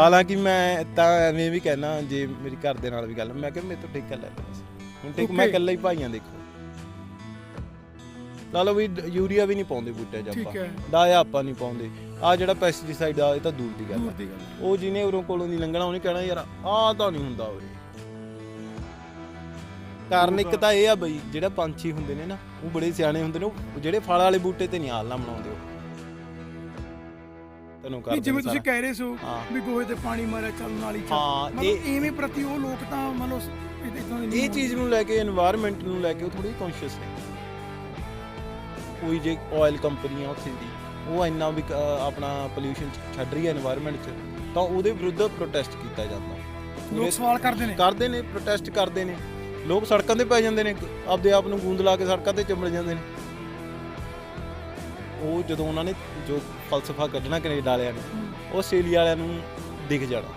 ਹਾਲਾਂਕਿ ਮੈਂ ਤਾਂ ਐਵੇਂ ਵੀ ਕਹਿਣਾ ਜੇ ਮੇਰੀ ਘਰ ਦੇ ਨਾਲ ਵੀ ਗੱਲ ਮੈਂ ਕਿਹਾ ਮੇਰੇ ਤੋਂ ਠੇਕਾ ਲੈ ਬਸ। ਹੁਣ ਠੇਕ ਮੈਂ. ਇਕੱਲਾ ਹੀ ਭਾਈਆਂ ਦੇਖੋ। ਲਾ ਲਓ ਵੀ ਯੂਰੀਆ ਵੀ ਨਹੀਂ ਪਾਉਂਦੇ ਬੂਟੇ 'ਚ ਆਪਾਂ। ਹੈ। ਡਾਇਆ ਆਪਾਂ ਨਹੀਂ ਪਾਉਂਦੇ। ਆ ਜਿਹੜਾ ਪੈਸਟੀਸਾਈਡ ਆ ਇਹ ਤਾਂ ਦੂਰ ਦੀ ਗੱਲ ਆ। ਦੀ ਗੱਲ ਉਹ ਜਿਹਨੇ ਉਰੋਂ ਕੋਲੋਂ ਨਹੀਂ ਲੰਘਣਾ ਉਹਨੇ ਕਹਿਣਾ ਯਾਰ ਆਹ ਤਾਂ ਨਹੀਂ ਹੁੰਦਾ ਉਰੇ। ਕਾਰਨ ਇੱਕ ਤਾਂ ਇਹ ਆ ਬਈ ਜਿਹੜਾ ਪੰਛੀ ਹੁੰਦੇ ਨੇ ਨਾ ਉਹ ਬੜੇ ਸਿਆਣੇ ਹੁੰਦੇ ਨੇ ਉਹ ਜਿਹੜੇ ਫਲ ਵਾਲੇ ਬੂਟੇ ਤੇ ਨਹੀਂ ਆਲਣਾ ਬਣਾਉਂਦੇ ਉਹ। ਤੈਨੂੰ ਕਰ ਜਿਵੇਂ ਤੁਸੀਂ ਕਹਿ ਰਹੇ ਸੋ ਵੀ ਗੋਹੇ ਤੇ ਪਾਣੀ ਮਾਰਿਆ ਚੱਲ ਨਾਲੀ ਚ ਹਾਂ, ਮਤਲਬ ਐਵੇਂ ਪ੍ਰਤੀ ਉਹ ਲੋਕ ਤਾਂ ਮੰਨ ਲਓ ਇਹ ਚੀਜ਼ ਨੂੰ ਲੈ ਕੇ এনवायरमेंट ਨੂੰ ਲੈ ਕੇ ਉਹ ਥੋੜੀ ਕੌਨਸ਼ੀਅਸ ਨੇ। ਕੋਈ ਜੇ ਆਇਲ ਕੰਪਨੀਆਂ ਉੱਥੇ ਦੀ ਉਹ ਇੰਨਾ ਵੀ ਆਪਣਾ ਪੋਲੂਸ਼ਨ ਛੱਡ ਰਹੀ ਹੈ এনवायरमेंट 'ਚ ਤਾਂ ਉਹਦੇ ਵਿਰੁੱਧ ਪ੍ਰੋਟੈਸਟ ਕੀਤਾ ਜਾਂਦਾ। ਲੋਕ ਸਵਾਲ ਕਰਦੇ ਨੇ। ਕਰਦੇ ਨੇ ਪ੍ਰੋਟੈਸਟ ਕਰਦੇ ਨੇ। ਲੋਕ ਸੜਕਾਂ ਤੇ ਪੈ ਜਾਂਦੇ ਨੇ ਆਪਦੇ ਆਪ ਨੂੰ ਗੂੰਦ ਲਾ ਕੇ ਸੜਕਾਂ ਤੇ ਚਿੰਬੜ ਜਾਂਦੇ ਨੇ। ਉਹ ਜਦੋਂ ਉਹਨਾਂ ਨੇ ਜੋ ਫਲਸਫਾ ਕੱਢਣਾ ਕੈਨੇਡਾ ਵਾਲਿਆਂ ਨੇ ਉਹ ਆਸਟ੍ਰੇਲੀਆ ਵਾਲਿਆਂ ਨੂੰ ਦਿਖ ਜਾਣਾ।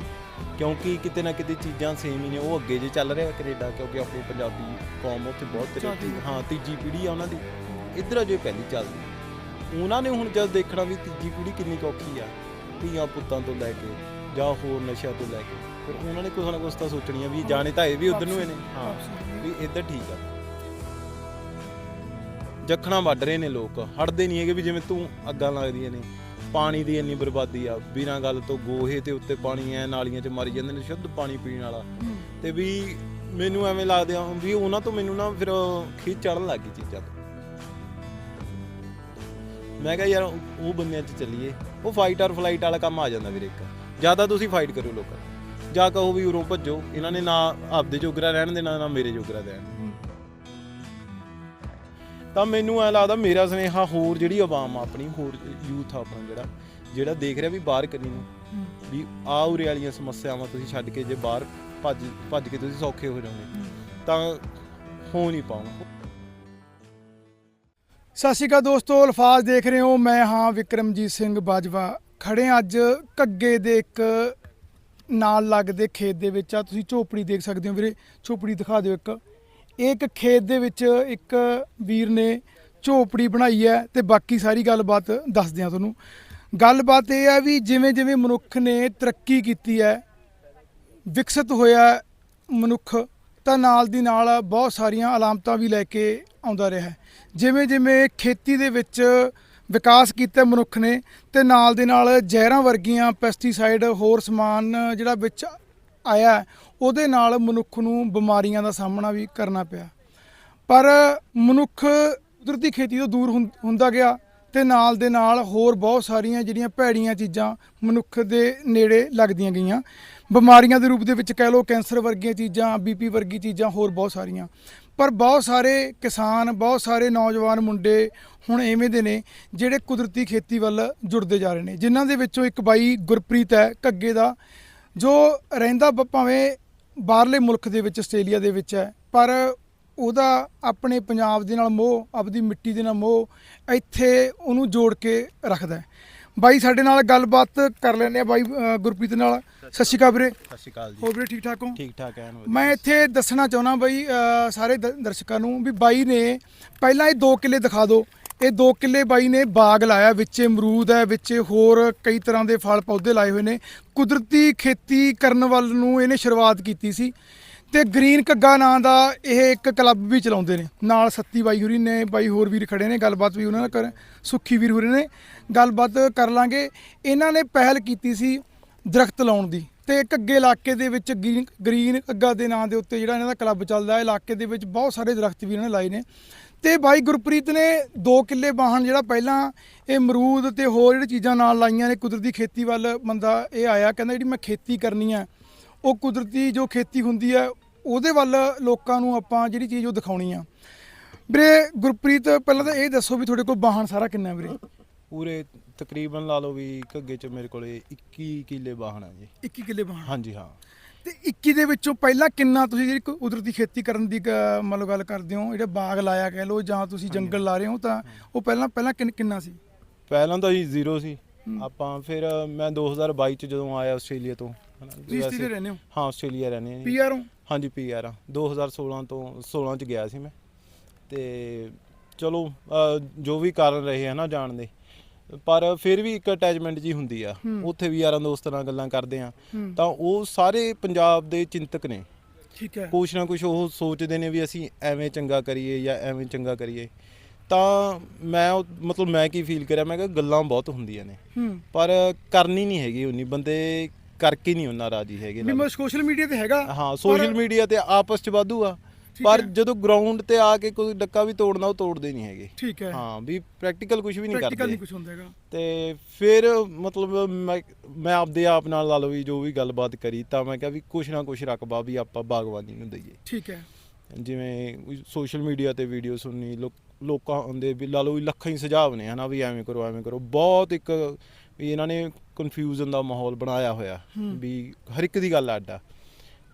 ਕਿਉਂਕਿ ਕਿਤੇ ਨਾ ਕਿਤੇ ਚੀਜ਼ਾਂ ਸੇਮ ਹੀ ਨੇ ਉਹ ਅੱਗੇ ਜੇ ਚੱਲ ਰਿਹਾ ਕੈਨੇਡਾ ਕਿਉਂਕਿ ਆਪਣੀ ਪੰਜਾਬੀ ਕੌਮ ਉੱਥੇ ਬਹੁਤ ਤੇਜ਼ੀ ਹੈ। ਤੀਜੀ ਪੀੜ੍ਹੀ ਆ ਉਹਨਾਂ ਦੀ। ਇੱਧਰ ਅਜੇ ਪਹਿਲੀ ਚੱਲਦੀ ਉਹਨਾਂ ਨੇ ਹੁਣ ਜਦ ਦੇਖਣਾ ਵੀ ਤੀਜੀ ਪੀੜ੍ਹੀ ਕਿੰਨੀ ਔਖੀ ਆ ਧੀਆਂ ਪੁੱਤਾਂ ਤੋਂ ਲੈ ਕੇ ਜਾਂ ਹੋਰ ਨਸ਼ਿਆਂ ਤੋਂ ਲੈ ਕੇ ਫਿਰ ਉਹਨਾਂ ਨੇ ਕੁਛ ਨਾ ਕੁਛ ਤਾਂ ਸੋਚਣੀ ਆ ਵੀ ਜਾਣੇ ਤਾਂ ਇਹ ਵੀ ਉਧਰ ਨੂੰ ਹੀ ਨੇ। ਹਾਂ ਵੀ ਇੱਧਰ ਠੀਕ ਆ। ਜਖਣਾ ਵੱਢ ਰਹੇ ਨੇ ਲੋਕ। ਹਟਦੇ ਨਹੀਂ ਹੈਗੇ ਵੀ ਜਿਵੇਂ ਤੂੰ ਅੱਗਾਂ ਲੱਗਦੀਆਂ ਨੇ। ਪਾਣੀ ਦੀ ਇੰਨੀ ਬਰਬਾਦੀ ਆ। ਬਿਨਾਂ ਗੱਲ ਤੋਂ ਗੋਹੇ ਤੇ ਉੱਤੇ ਪਾਣੀ ਐ ਨਾਲੀਆਂ 'ਚ ਮਾਰੀ ਜਾਂਦੇ ਨੇ ਸ਼ੁੱਧ ਪਾਣੀ ਪੀਣ ਵਾਲਾ। ਤੇ ਵੀ ਮੈਨੂੰ ਐਵੇਂ ਲੱਗਦਾ ਵੀ ਉਹਨਾਂ ਤੋਂ ਮੈਨੂੰ ਨਾ ਫਿਰ ਖੀਚ ਚੜਨ ਲੱਗ ਗਈ ਚੀਜ਼ਾਂ ਤੋਂ। ਮੈਂ ਕਿਹਾ ਯਾਰ ਉਹ ਬੰਦਿਆਂ 'ਚ ਚੱਲੀਏ। ਉਹ ਫਾਈਟ ਔਰ ਫਲਾਈਟ ਵਾਲਾ ਕੰਮ ਆ ਜਾਂਦਾ ਵੀਰੇ ਇੱਕ। ਜ਼ਿਆਦਾ ਤੁਸੀਂ ਫਾਈਟ ਕਰੋ ਲੋਕਾਂ। ਜਾਂ ਕਹੋ ਵੀ ਉਰੋਂ ਭੱਜੋ। ਇਹਨਾਂ ਨੇ ਨਾ ਆਪਦੇ ਜੋਗਰਾ ਰਹਿਣ ਦੇਣਾ ਨਾ ਮੇਰੇ ਜੋਗਰਾ ਰਹਿਣ ਤਾਂ ਮੈਨੂੰ ਐ ਲੱਗਦਾ ਮੇਰਾ ਸੁਨੇਹਾ ਹੋਰ ਜਿਹੜੀ ਆਵਾਮ ਆ ਆਪਣੀ ਹੋਰ ਯੂਥ ਆ ਆਪਣਾ ਜਿਹੜਾ ਜਿਹੜਾ ਦੇਖ ਰਿਹਾ ਵੀ ਬਾਹਰ ਕਰੀ ਨੂੰ ਵੀ ਆ ਉਰੇ ਵਾਲੀਆਂ ਸਮੱਸਿਆਵਾਂ ਤੁਸੀਂ ਛੱਡ ਕੇ ਜੇ ਬਾਹਰ ਭੱਜ ਭੱਜ ਕੇ ਤੁਸੀਂ ਸੌਖੇ ਹੋ ਜਾਓਗੇ ਤਾਂ ਹੋ ਨਹੀਂ ਪਾਉਣਾ। ਸਤਿ ਸ਼੍ਰੀ ਅਕਾਲ ਦੋਸਤੋ ਅਲਫਾਜ਼ ਦੇਖ ਰਹੇ ਹੋ। ਮੈਂ ਹਾਂ ਵਿਕਰਮਜੀਤ ਸਿੰਘ ਬਾਜਵਾ। ਖੜੇ ਅੱਜ ਕੱਗੇ ਦੇ ਇੱਕ ਨਾਲ ਲੱਗਦੇ ਖੇਤ ਦੇ ਵਿੱਚ। ਆ ਤੁਸੀਂ ਝੋਪੜੀ ਦੇਖ ਸਕਦੇ ਹੋ ਵੀਰੇ। ਝੋਪੜੀ ਦਿਖਾ ਦਿਓ ਇੱਕ। ਇਹ ਇੱਕ ਖੇਤ ਦੇ ਵਿੱਚ ਇੱਕ ਵੀਰ ਨੇ ਝੋਪੜੀ ਬਣਾਈ ਹੈ ਤੇ ਬਾਕੀ ਸਾਰੀ ਗੱਲਬਾਤ ਦੱਸਦੇ ਹਾਂ ਤੁਹਾਨੂੰ ਗੱਲਬਾਤ ਇਹ ਹੈ ਵੀ ਜਿਵੇਂ ਜਿਵੇਂ ਮਨੁੱਖ ਨੇ ਤਰੱਕੀ ਕੀਤੀ ਹੈ, ਵਿਕਸਿਤ ਹੋਇਆ ਮਨੁੱਖ, ਤਾਂ ਨਾਲ ਦੀ ਨਾਲ ਬਹੁਤ ਸਾਰੀਆਂ ਅਲਾਮਤਾਂ ਵੀ ਲੈ ਕੇ ਆਉਂਦਾ ਰਿਹਾ ਹੈ। ਜਿਵੇਂ ਜਿਵੇਂ ਖੇਤੀ ਦੇ ਵਿੱਚ ਵਿਕਾਸ ਕੀਤਾ ਮਨੁੱਖ ਨੇ, ਤੇ ਨਾਲ ਦੇ ਨਾਲ ਜ਼ਹਿਰਾਂ ਵਰਗੀਆਂ ਪੈਸਟੀਸਾਈਡ ਹੋਰ ਸਮਾਨ ਜਿਹੜਾ ਵਿੱਚ ਆਇਆ ਉਹਦੇ ਨਾਲ ਮਨੁੱਖ ਨੂੰ ਬਿਮਾਰੀਆਂ ਦਾ ਸਾਹਮਣਾ ਵੀ ਕਰਨਾ ਪਿਆ। ਪਰ ਮਨੁੱਖ ਕੁਦਰਤੀ ਖੇਤੀ ਤੋਂ ਦੂਰ ਹੁੰ- ਹੁੰਦਾ ਗਿਆ ਤੇ ਨਾਲ ਦੇ ਨਾਲ ਹੋਰ ਬਹੁਤ ਸਾਰੀਆਂ ਜਿਹੜੀਆਂ ਭੈੜੀਆਂ ਚੀਜ਼ਾਂ ਮਨੁੱਖ ਦੇ ਨੇੜੇ ਲੱਗਦੀਆਂ ਗਈਆਂ। ਬਿਮਾਰੀਆਂ ਦੇ ਰੂਪ ਦੇ ਵਿੱਚ ਕਹਿ ਲਓ ਕੈਂਸਰ ਵਰਗੀਆਂ ਚੀਜ਼ਾਂ ਬੀਪੀ ਵਰਗੀ ਚੀਜ਼ਾਂ, ਹੋਰ ਬਹੁਤ ਸਾਰੀਆਂ। ਪਰ ਬਹੁਤ ਸਾਰੇ ਕਿਸਾਨ, ਬਹੁਤ ਸਾਰੇ ਨੌਜਵਾਨ ਮੁੰਡੇ ਹੁਣ ਐਵੇਂ ਦੇ ਨੇ ਜਿਹੜੇ ਕੁਦਰਤੀ ਖੇਤੀ ਵੱਲ ਜੁੜਦੇ ਜਾ ਰਹੇ ਨੇ। ਜਿਨ੍ਹਾਂ ਦੇ ਵਿੱਚੋਂ ਇੱਕ ਬਾਈ ਗੁਰਪ੍ਰੀਤ ਹੈ ਘੱਗੇ ਦਾ, ਜੋ ਰਹਿੰਦਾ ਬ- ਭਾਵੇਂ ਬਾਹਰਲੇ ਮੁਲਕ ਦੇ ਵਿੱਚ ਆਸਟ੍ਰੇਲੀਆ ਦੇ ਵਿੱਚ ਹੈ। ਪਰ ਉਹਦਾ ਆਪਣੇ ਪੰਜਾਬ ਦੇ ਨਾਲ ਮੋਹ ਆਪਦੀ ਮਿੱਟੀ ਦੇ ਨਾਲ ਮੋਹ ਇੱਥੇ ਉਹਨੂੰ ਜੋੜ ਕੇ ਰੱਖਦਾ ਹੈ। ਬਾਈ ਸਾਡੇ ਨਾਲ ਗੱਲਬਾਤ ਕਰ ਲੈਂਦੇ ਆ ਬਾਈ ਅ, ਗੁਰਪ੍ਰੀਤ ਨਾਲ। ਸਤਿ ਸ਼੍ਰੀ ਅਕਾਲ ਵੀਰੇ। ਸਤਿ ਸ਼੍ਰੀ ਅਕਾਲ ਜੀ। ਹੋਰ ਵੀਰੇ ਠੀਕ ਠਾਕ ਹੋ? ਠੀਕ ਠਾਕ ਐਨ ਮੈਂ ਇੱਥੇ ਦੱਸਣਾ ਚਾਹੁੰਦਾ ਬਾਈ ਅ, ਸਾਰੇ ਦ- ਦਰਸ਼ਕਾਂ ਨੂੰ ਵੀ ਬਾਈ ਨੇ ਪਹਿਲਾਂ ਇਹ 2 ਕਿੱਲੇ ਦਿਖਾ ਦਿਓ। ਇਹ 2 ਕਿੱਲੇ ਬਾਈ ਨੇ ਬਾਗ ਲਾਇਆ, ਵਿੱਚ ਅਮਰੂਦ ਹੈ, ਵਿੱਚ ਹੋਰ ਕਈ ਤਰ੍ਹਾਂ ਦੇ ਫਲ ਪੌਦੇ ਲਾਏ ਹੋਏ ਨੇ। ਕੁਦਰਤੀ ਖੇਤੀ ਕਰਨ ਵੱਲ ਨੂੰ ਇਹਨੇ ਸ਼ੁਰੂਆਤ ਕੀਤੀ ਸੀ ਤੇ ਗ੍ਰੀਨ ਕੱਗਾ ਨਾਂ ਦਾ ਇਹ ਇੱਕ ਕਲੱਬ ਵੀ ਚਲਾਉਂਦੇ ਨੇ। ਨਾਲ ਸੱਤੀ ਬਾਈ ਹੁਰੀ ਨੇ, ਬਾਈ ਹੋਰ ਵੀਰ ਖੜੇ ਨੇ, ਗੱਲਬਾਤ ਵੀ ਉਹਨਾਂ ਨਾਲ ਕਰ, ਸੁੱਖੀ ਵੀਰ ਹੁਰੀ ਨੇ ਗੱਲਬਾਤ ਕਰ ਲਾਂਗੇ। ਇਹਨਾਂ ਨੇ ਪਹਿਲ ਕੀਤੀ ਸੀ ਦਰਖਤ ਲਾਉਣ ਦੀ ਤੇ ਕੱਗੇ ਇਲਾਕੇ ਦੇ ਵਿੱਚ ਗ੍ਰੀਨ ਗ੍ਰੀਨ ਕੱਗਾ ਦੇ ਨਾਂ ਦੇ ਉੱਤੇ ਜਿਹੜਾ ਇਹਨਾਂ ਦਾ ਕਲੱਬ ਚੱਲਦਾ ਹੈ, ਇਲਾਕੇ ਦੇ ਵਿੱਚ ਬਹੁਤ ਸਾਰੇ ਦਰਖਤ ਵੀ ਇਹਨਾਂ ਨੇ ਲਾਏ ਨੇ। ਤੇ ਬਾਈ ਗੁਰਪ੍ਰੀਤ ਨੇ 2 ਕਿੱਲੇ ਵਾਹਣ ਜਿਹੜਾ ਪਹਿਲਾਂ ਇਹ ਅਮਰੂਦ ਤੇ ਹੋਰ ਜਿਹੜੀ ਚੀਜ਼ਾਂ ਨਾਲ ਲਾਈਆਂ ਨੇ ਕੁਦਰਤੀ ਖੇਤੀ ਵੱਲ ਬੰਦਾ ਇਹ ਆਇਆ ਕਹਿੰਦਾ ਜਿਹੜੀ ਮੈਂ ਖੇਤੀ ਕਰਨੀ ਆ ਉਹ ਕੁਦਰਤੀ ਜੋ ਖੇਤੀ ਹੁੰਦੀ ਹੈ ਉਹਦੇ ਵੱਲ ਲੋਕਾਂ ਨੂੰ ਆਪਾਂ ਜਿਹੜੀ ਚੀਜ਼ ਉਹ ਦਿਖਾਉਣੀ ਆ। ਵੀਰੇ ਗੁਰਪ੍ਰੀਤ ਪਹਿਲਾਂ ਤਾਂ ਇਹ ਦੱਸੋ ਵੀ ਤੁਹਾਡੇ ਕੋਲ ਵਾਹਣ ਸਾਰਾ ਕਿੰਨਾ ਵੀਰੇ? ਪੂਰੇ ਤਕਰੀਬਨ ਲਾ ਲਓ ਵੀ ਘੱਗੇ ਚ ਮੇਰੇ ਕੋਲੇ 21 ਕਿੱਲੇ ਵਾਹਣ ਆ ਜੀ। 21 ਕਿੱਲੇ ਵਾਹਣ ਹਾਂਜੀ ਹਾਂ। ਤੇ 21 ਦੇ ਵਿੱਚੋਂ ਪਹਿਲਾਂ ਕਿੰਨਾ ਤੁਸੀਂ ਜਿਹੜੀ ਕੋਈ ਕੁਦਰਤੀ ਖੇਤੀ ਕਰਨ ਦੀ ਮਤਲਬ ਗੱਲ ਕਰਦੇ ਹੋ ਜਿਹੜੇ ਬਾਗ ਲਾਇਆ ਕਹਿ ਲਓ ਜਾਂ ਤੁਸੀਂ ਜੰਗਲ ਲਾ ਰਹੇ ਹੋ ਤਾਂ ਉਹ ਪਹਿਲਾਂ ਪਹਿਲਾਂ ਕਿੰਨ- ਸੀ? ਪਹਿਲਾਂ ਤਾਂ ਜੀ ਜ਼ੀਰੋ ਸੀ। ਆਪਾਂ ਫਿਰ ਮੈਂ 2022 ਚ ਜਦੋਂ ਆਇਆ ਆਸਟ੍ਰੇਲੀਆ ਤੋਂ। ਤੁਸੀਂ ਆਸਟ੍ਰੇਲੀਆ ਰਹਿੰਦੇ ਹੋ? ਹਾਂ ਆਸਟ੍ਰੇਲੀਆ ਰਹਿੰਦੇ ਜੀ। ਪੀਆਰ ਹੋ? ਹਾਂਜੀ ਪੀਆਰ ਆ। 2016 ਤੋਂ 16 ਚ ਗਿਆ ਸੀ ਮੈਂ। ਤੇ ਚਲੋ ਜੋ ਵੀ ਕਾਰਨ ਰਹੇ ਹਨਾ ਜਾਣ ਦੇ ਪਰ ਫਿਰ ਵੀ ਇੱਕ ਅਟੈਚਮੈਂਟ ਜੀ ਹੁੰਦੀ ਆ। ਉੱਥੇ ਵੀ ਯਾਰਾਂ ਦੋਸਤਾਂ ਨਾਲ ਗੱਲਾਂ ਕਰਦੇ ਆ। ਤਾਂ ਉਹ ਸਾਰੇ ਪੰਜਾਬ ਦੇ ਚਿੰਤਕ ਨੇ। ਠੀਕ ਹੈ। ਕੁਛ ਨਾ ਕੁਛ ਉਹ ਸੋਚਦੇ ਨੇ ਵੀ ਅਸੀਂ ਐਵੇਂ ਚੰਗਾ ਕਰੀਏ ਜਾਂ ਐਵੇਂ ਚੰਗਾ ਕਰੀਏ। ਤਾਂ ਮੈਂ ਉਹ- ਮਤਲਬ ਮੈਂ ਕੀ ਫੀਲ ਕਰਿਆ? ਮੈਂ ਕਿਹਾ ਗੱਲਾਂ ਬਹੁਤ ਹੁੰਦੀਆਂ ਨੇ। ਹੂੰ। ਪਰ ਕਰਨੀ ਨਹੀਂ ਹੈਗੀ ਉਨੀ। ਬੰਦੇ ਕਰਕੇ ਨਹੀਂ ਉਹਨਾਂ ਰਾਜੀ ਹੈਗੇ ਵੀ ਮੈਂ ਸੋਸ਼ਲ ਮੀਡੀਆ ਤੇ ਹੈਗਾ। ਹਾਂ ਸੋਸ਼ਲ ਮੀਡੀਆ ਤੇ ਆਪਸ ਚ ਵਾਧੂ ਆ। ਪਰ। ਜਦੋਂ ਗਰਾਊਂਡ ਤੇ ਆ ਕੇ ਕੋਈ ਡੱਕਾ ਵੀ ਤੋੜਨਾ ਉਹ ਤੋੜਦੇ ਨਹੀਂ ਹੈਗੇ। ਠੀਕ ਹੈ। ਹਾਂ ਵੀ ਪ੍ਰੈਕਟੀਕਲ ਕੁਝ ਵੀ ਨਹੀਂ ਪ੍ਰੈਕਟੀਕਲ ਨਹੀਂ ਕਰਦੇ ਕੁਝ ਹੁੰਦਾ ਹੈਗਾ। ਤੇ ਫਿਰ ਮਤਲਬ ਮੈਂ ਮੈਂ ਆਪਦੇ ਆਪ ਨਾਲ ਲਾ ਲਓ ਵੀ ਜੋ ਵੀ ਗੱਲਬਾਤ ਕਰੀ ਤਾਂ ਮੈਂ ਕਿਹਾ ਵੀ ਕੁਛ ਨਾ ਕੁਛ ਰਕਬਾ ਵੀ ਆਪਾਂ ਬਾਗਬਾਨੀ ਨੂੰ ਦਈਏ। ਠੀਕ ਹੈ। ਜਿਵੇਂ ਸੋਸ਼ਲ ਮੀਡੀਆ ਤੇ ਵੀਡੀਓ ਸੁਣਨੀ ਲੋਕ ਲੋਕਾਂ ਦੇ ਵੀ ਲਾ ਲਓ ਲੱਖਾਂ ਹੀ ਸੁਝਾਅ ਨੇ ਹਨਾ ਵੀ ਐਵੇਂ ਕਰੋ ਐਵੇਂ ਕਰੋ। ਬਹੁਤ ਇੱਕ ਵੀ ਇਹਨਾਂ ਨੇ ਕਨਫਿਊਜ਼ਨ ਦਾ ਮਾਹੌਲ ਬਣਾਇਆ ਹੋਇਆ। ਵੀ ਹਰ ਇੱਕ ਦੀ ਗੱਲ ਅੱਡ ਆ।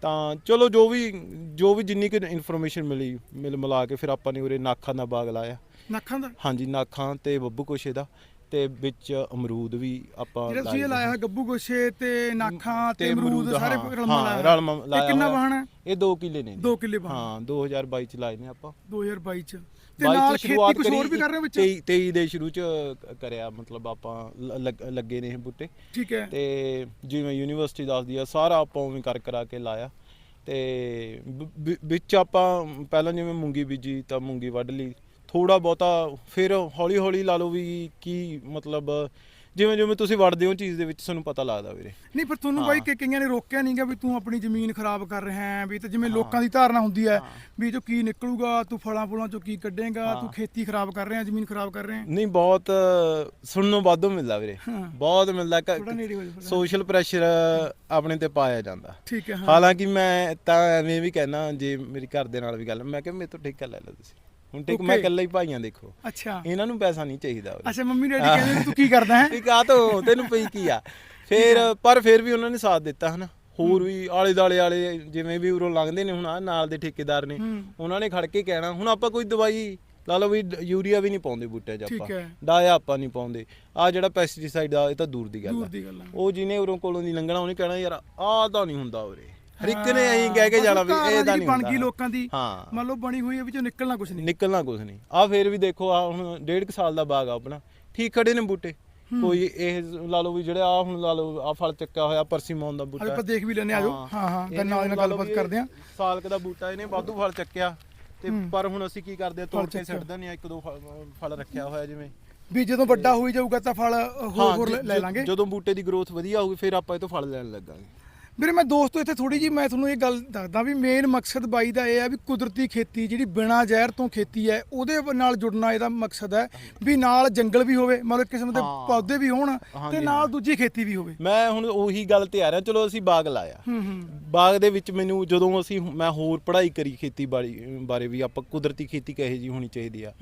ਤਾਂ ਚਲੋ ਜੋ ਵੀ ਜੋ ਵੀ ਜਿੰਨੀ ਕੁ ਇਨਫੋਰਮੇਸ਼ਨ ਮਿਲੀ ਮਿਲ ਮਿਲਾ ਕੇ ਫਿਰ ਆਪਾਂ ਨੇ ਉਰੇ ਨਾਖਾਂ ਦਾ ਬਾਗ ਲਾਇਆ। ਨੱਖਾਂ ਦਾ? ਹਾਂਜੀ ਨਾਖਾਂ ਤੇ ਬੱਬੂ ਕੋਸ਼ੇ ਦਾ ਤੇ ਵਿੱਚ ਅਮਰੂਦ ਵੀ ਆਪਾਂ ਜਿਹੜਾ ਤੁਸੀਂ ਇਹ ਲਾਇਆ। ਹੋਇਆ ਗੱਬੂ ਗੋਸ਼ੇ ਤੇ ਨਾਖਾਂ ਤੇ ਅਮਰੂਦ ਸਾਰੇ ਹਾਂ, ਰਲਮਾ ਹਾਂ, ਲਾਇਆ। ਰਲਮਾ ਇਹ ਲਾਇਆ ਕਿੰਨਾ ਹੋਇਆ। ਵਾਹਣ ਹੈ? ਇਹ 2 ਕਿੱਲੇ ਨੇ ਜੀ। 2 ਕਿੱਲੇ ਵਾਹਣ। ਹਾਂ 2022 ਚ ਲਾਏ ਨੇ ਆਪਾਂ। 2022 ਚ। ਤੇ ਬਾਈ ਨਾਲ ਖੇਤੀ ਸ਼ੁਰੂਆਤ ਕੁਝ ਹੋਰ ਵੀ ਕਰੀ, ਰਹੇ ਹੋ ਵਿੱਚ? 23 23 ਦੇ ਸ਼ੁਰੂ ਚ ਕਰਿਆ ਮਤਲਬ ਆਪਾਂ ਲ- ਲੱਗ- ਨੇ ਇਹ ਬੂਟੇ। ਠੀਕ ਹੈ। ਤੇ ਜਿਵੇਂ ਯੂਨੀਵਰਸਿਟੀ ਦੱਸਦੀ ਆ ਸਾਰਾ ਆਪਾਂ ਉਵੇਂ ਕਰ ਕਰਾ ਕੇ ਲਾਇਆ। ਤੇ ਵਿੱਚ ਆਪਾਂ ਪਹਿਲਾਂ ਜਿਵੇਂ ਮੂੰਗੀ ਬੀਜੀ ਤਾਂ ਮੂੰਗੀ ਵੱਢ ਲਈ। ਥੋੜਾ ਬਹੁਤਾ ਫਿਰ ਹੌਲੀ ਹੌਲੀ ਲਾ ਲਓ ਵੀ ਕੀ ਮਤਲਬ ਜਿਵੇਂ ਜਿਵੇਂ ਤੁਸੀਂ ਵੜਦੇ ਹੋ ਚੀਜ਼ ਦੇ ਵਿੱਚ ਤੁਹਾਨੂੰ ਪਤਾ ਲੱਗਦਾ ਵੀਰੇ। ਨਹੀਂ ਪਰ ਤੁਹਾਨੂੰ। ਬਾਈ ਕਿ ਕਈਆਂ ਨੇ ਰੋਕਿਆ ਨਹੀਂਗਾ ਵੀ ਤੂੰ ਆਪਣੀ ਜ਼ਮੀਨ ਖਰਾਬ ਕਰ ਰਿਹਾ ਹੈ ਵੀ ਤੇ ਜਿਵੇਂ ਲੋਕਾਂ ਦੀ ਧਾਰਨਾ ਹੁੰਦੀ ਹੈ ਵੀ ਜੋ ਕੀ ਨਿਕਲੂਗਾ ਤੂੰ ਫਲਾਂ ਫੁਲਾਂ ਚੋਂ ਕੀ ਕੱਢੇਗਾ ਤੂੰ। ਖੇਤੀ ਖਰਾਬ ਕਰ ਰਿਹਾ ਜ਼ਮੀਨ ਖਰਾਬ ਕਰ ਰਿਹਾ। ਨਹੀਂ ਬਹੁਤ ਸੁਣਨ ਨੂੰ ਵਾਧੂ ਮਿਲਦਾ ਵੀਰੇ। ਬਹੁਤ ਮਿਲਦਾ ਸੋਸ਼ਲ ਪ੍ਰੈਸ਼ਰ ਆਪਣੇ ਤੇ ਪਾਇਆ ਜਾਂਦਾ। ਠੀਕ ਹੈ ਹਾਂ। ਹਾਲਾਂਕਿ ਮੈਂ ਤਾਂ ਐਵੇਂ ਵੀ ਕਹਿਣਾ ਜੇ ਮੇਰੀ ਘਰ ਦੇ ਨਾਲ ਵੀ ਗੱਲ ਮੈਂ ਕਿਹਾ ਮੇਰੇ ਤੋਂ ਠੇਕਾ ਲੈ ਲਓ ਤੁਸੀਂ। ਹੁਣ ਠੀਕ ਮੈਂ. ਇਕੱਲਾ ਹੀ ਭਾਈਆਂ ਦੇਖੋ। ਅੱਛਾ। ਇਹਨਾਂ ਨੂੰ ਪੈਸਾ ਨਹੀਂ ਚਾਹੀਦਾ। ਅੱਛਾ ਮੰਮੀ ਡੈਡੀ ਕਹਿੰਦੇ ਵੀ ਤੂੰ ਕੀ ਕਰਦਾ ਹੈ? ਠੀਕ ਆ ਤੋ ਤੈਨੂੰ ਪਈ ਕੀ ਆ? ਫਿਰ ਪਰ ਫਿਰ ਵੀ ਉਹਨਾਂ ਨੇ ਸਾਥ ਦਿੱਤਾ ਹਨਾ। ਹੋਰ ਵੀ ਆਲੇ ਦਾਲੇ ਵਾਲੇ ਜਿਵੇਂ ਵੀ ਉਰੋਂ ਲੰਘਦੇ ਨੇ ਹੁਣ ਆਹ ਨਾਲ ਦੇ ਠੇਕੇਦਾਰ ਨੇ। ਉਹਨਾਂ ਨੇ ਖੜ ਕੇ ਕਹਿਣਾ ਹੁਣ ਆਪਾਂ ਕੋਈ ਦਵਾਈ ਲਾ ਲਓ ਵੀ ਡ- ਯੂਰੀਆ ਵੀ ਨਹੀਂ ਪਾਉਂਦੇ ਬੂਟੇ 'ਚ ਠੀਕ ਆਪਾਂ। ਹੈ। ਡਾਇਆ ਆਪਾਂ ਨਹੀਂ ਪਾਉਂਦੇ। ਆ ਜਿਹੜਾ ਪੈਸਟੀਸਾਈਡ ਆ ਇਹ ਤਾਂ ਦੂਰ ਦੀ ਗੱਲ ਦੂਰ ਆ ਦੀ ਗੱਲ ਆ। ਉਹ ਜਿਹਨੇ ਉਰੋਂ ਕੋਲੋਂ ਦੀ ਲੰਘਣਾ ਉਹਨੇ ਕਹਿਣਾ ਯਾਰ ਆਹ ਤਾਂ ਨਹੀਂ ਹੁੰਦਾ ਉਰੇ। ਹਰ ਇੱਕ ਨੇ ਐਂ ਕਹਿ ਕੇ ਜਾਣਾ ਵੀ ਇਹ ਤਾਂ ਨਹੀਂ ਬਣ ਗਈ ਲੋਕਾਂ ਦੀ। ਹਾਂ। ਮੰਨ ਲਓ ਬਣੀ ਹੋਈ ਹੈ ਵਿੱਚੋਂ ਨਿਕਲਣਾ ਕੁਝ ਨਹੀਂ। ਨਿਕਲਣਾ ਕੁਝ ਨਹੀਂ। ਆ ਫੇਰ ਵੀ ਦੇਖੋ ਆ ਹੁਣ ਡੇਢ ਕੁ ਸਾਲ ਦਾ ਬਾਗ ਆ ਆਪਣਾ। ਠੀਕ ਖੜੇ ਨੇ ਬੂਟੇ। ਕੋਈ ਇਹ ਲਾ ਲਓ ਵੀ ਜਿਹੜੇ ਆ ਹੁਣ ਲਾ ਲਓ ਆ ਫਲ ਚੱਕਿਆ ਹੋਇਆ ਪਰਸੀਮੌਨ ਦਾ ਬੂਟਾ। ਆਪਾਂ ਦੇਖ ਵੀ ਲੈਨੇ ਆਜੋ। ਹਾਂ। ਹਾਂ ਗੱਲ ਨਾਲ ਨਾਲ ਗੱਲਬਾਤ ਕਰਦੇ ਆ। ਸਾਲਕ ਦਾ ਬੂਟਾ ਇਹਨੇ ਵਾਧੂ ਫਲ ਚੱਕਿਆ। ਤੇ। ਪਰ ਹੁਣ ਅਸੀਂ ਕੀ ਕਰਦੇ ਆ ਤੋੜ ਕੇ। ਛੱਡ ਦਿੰਦੇ ਆ ਇੱਕ ਦੋ ਫਲ ਰੱਖਿਆ ਹੋਇਆ ਜਿਵੇਂ। ਵੀ ਜਦੋਂ ਵੱਡਾ ਹੋਈ ਜਾਊਗਾ ਤਾਂ ਫਲ ਹੋਰ ਲੈ ਲਾਂਗੇ। ਜਦੋਂ ਬੂਟੇ ਦੀ ਗਰੋਥ ਵਧੀਆ ਹੋਊਗੀ ਫਿਰ ਆਪਾਂ ਇਹ ਤੋਂ ਫਲ ਲੈਣ ਲੱਗਾਂਗੇ। ਵੀਰੇ ਮੈਂ ਦੋਸਤੋ ਇੱਥੇ ਥੋੜੀ ਜੀ ਮੈਂ ਤੁਹਾਨੂੰ ਇਹ ਗੱਲ ਦੱਸਦਾ ਵੀ ਮੇਨ ਮਕਸਦ ਬਾਈ ਦਾ ਇਹ ਹੈ ਵੀ ਕੁਦਰਤੀ ਖੇਤੀ ਜਿਹੜੀ ਬਿਨਾ ਜ਼ਹਿਰ ਤੋਂ ਖੇਤੀ ਹੈ ਉਹਦੇ ਨਾਲ ਜੁੜਨਾ ਇਹਦਾ ਮਕਸਦ ਹੈ ਵੀ ਨਾਲ ਜੰਗਲ ਵੀ ਹੋਵੇ ਮਤਲਬ ਕਿਸਮ ਦੇ। ਪੌਦੇ ਵੀ ਹੋਣ ਤੇ ਨਾਲ। ਦੂਜੀ ਖੇਤੀ ਵੀ ਹੋਵੇ। ਮੈਂ ਹੁਣ ਉਹੀ ਗੱਲ ਤੇ ਆ ਰਿਹਾ ਚਲੋ ਅਸੀਂ ਬਾਗ ਲਾਇਆ। ਬਾਗ ਦੇ ਵਿੱਚ ਮੈਨੂੰ ਜਦੋਂ ਅਸੀਂ ਮੈਂ ਹੋਰ ਪੜ੍ਹਾਈ ਕਰੀ ਖੇਤੀਬਾੜੀ ਬਾਰੇ ਵੀ ਆਪਾਂ ਕੁਦਰਤੀ ਖੇਤੀ ਕਹੇ ਜੀ ਹੋਣੀ ਚਾਹੀਦੀ ਆ।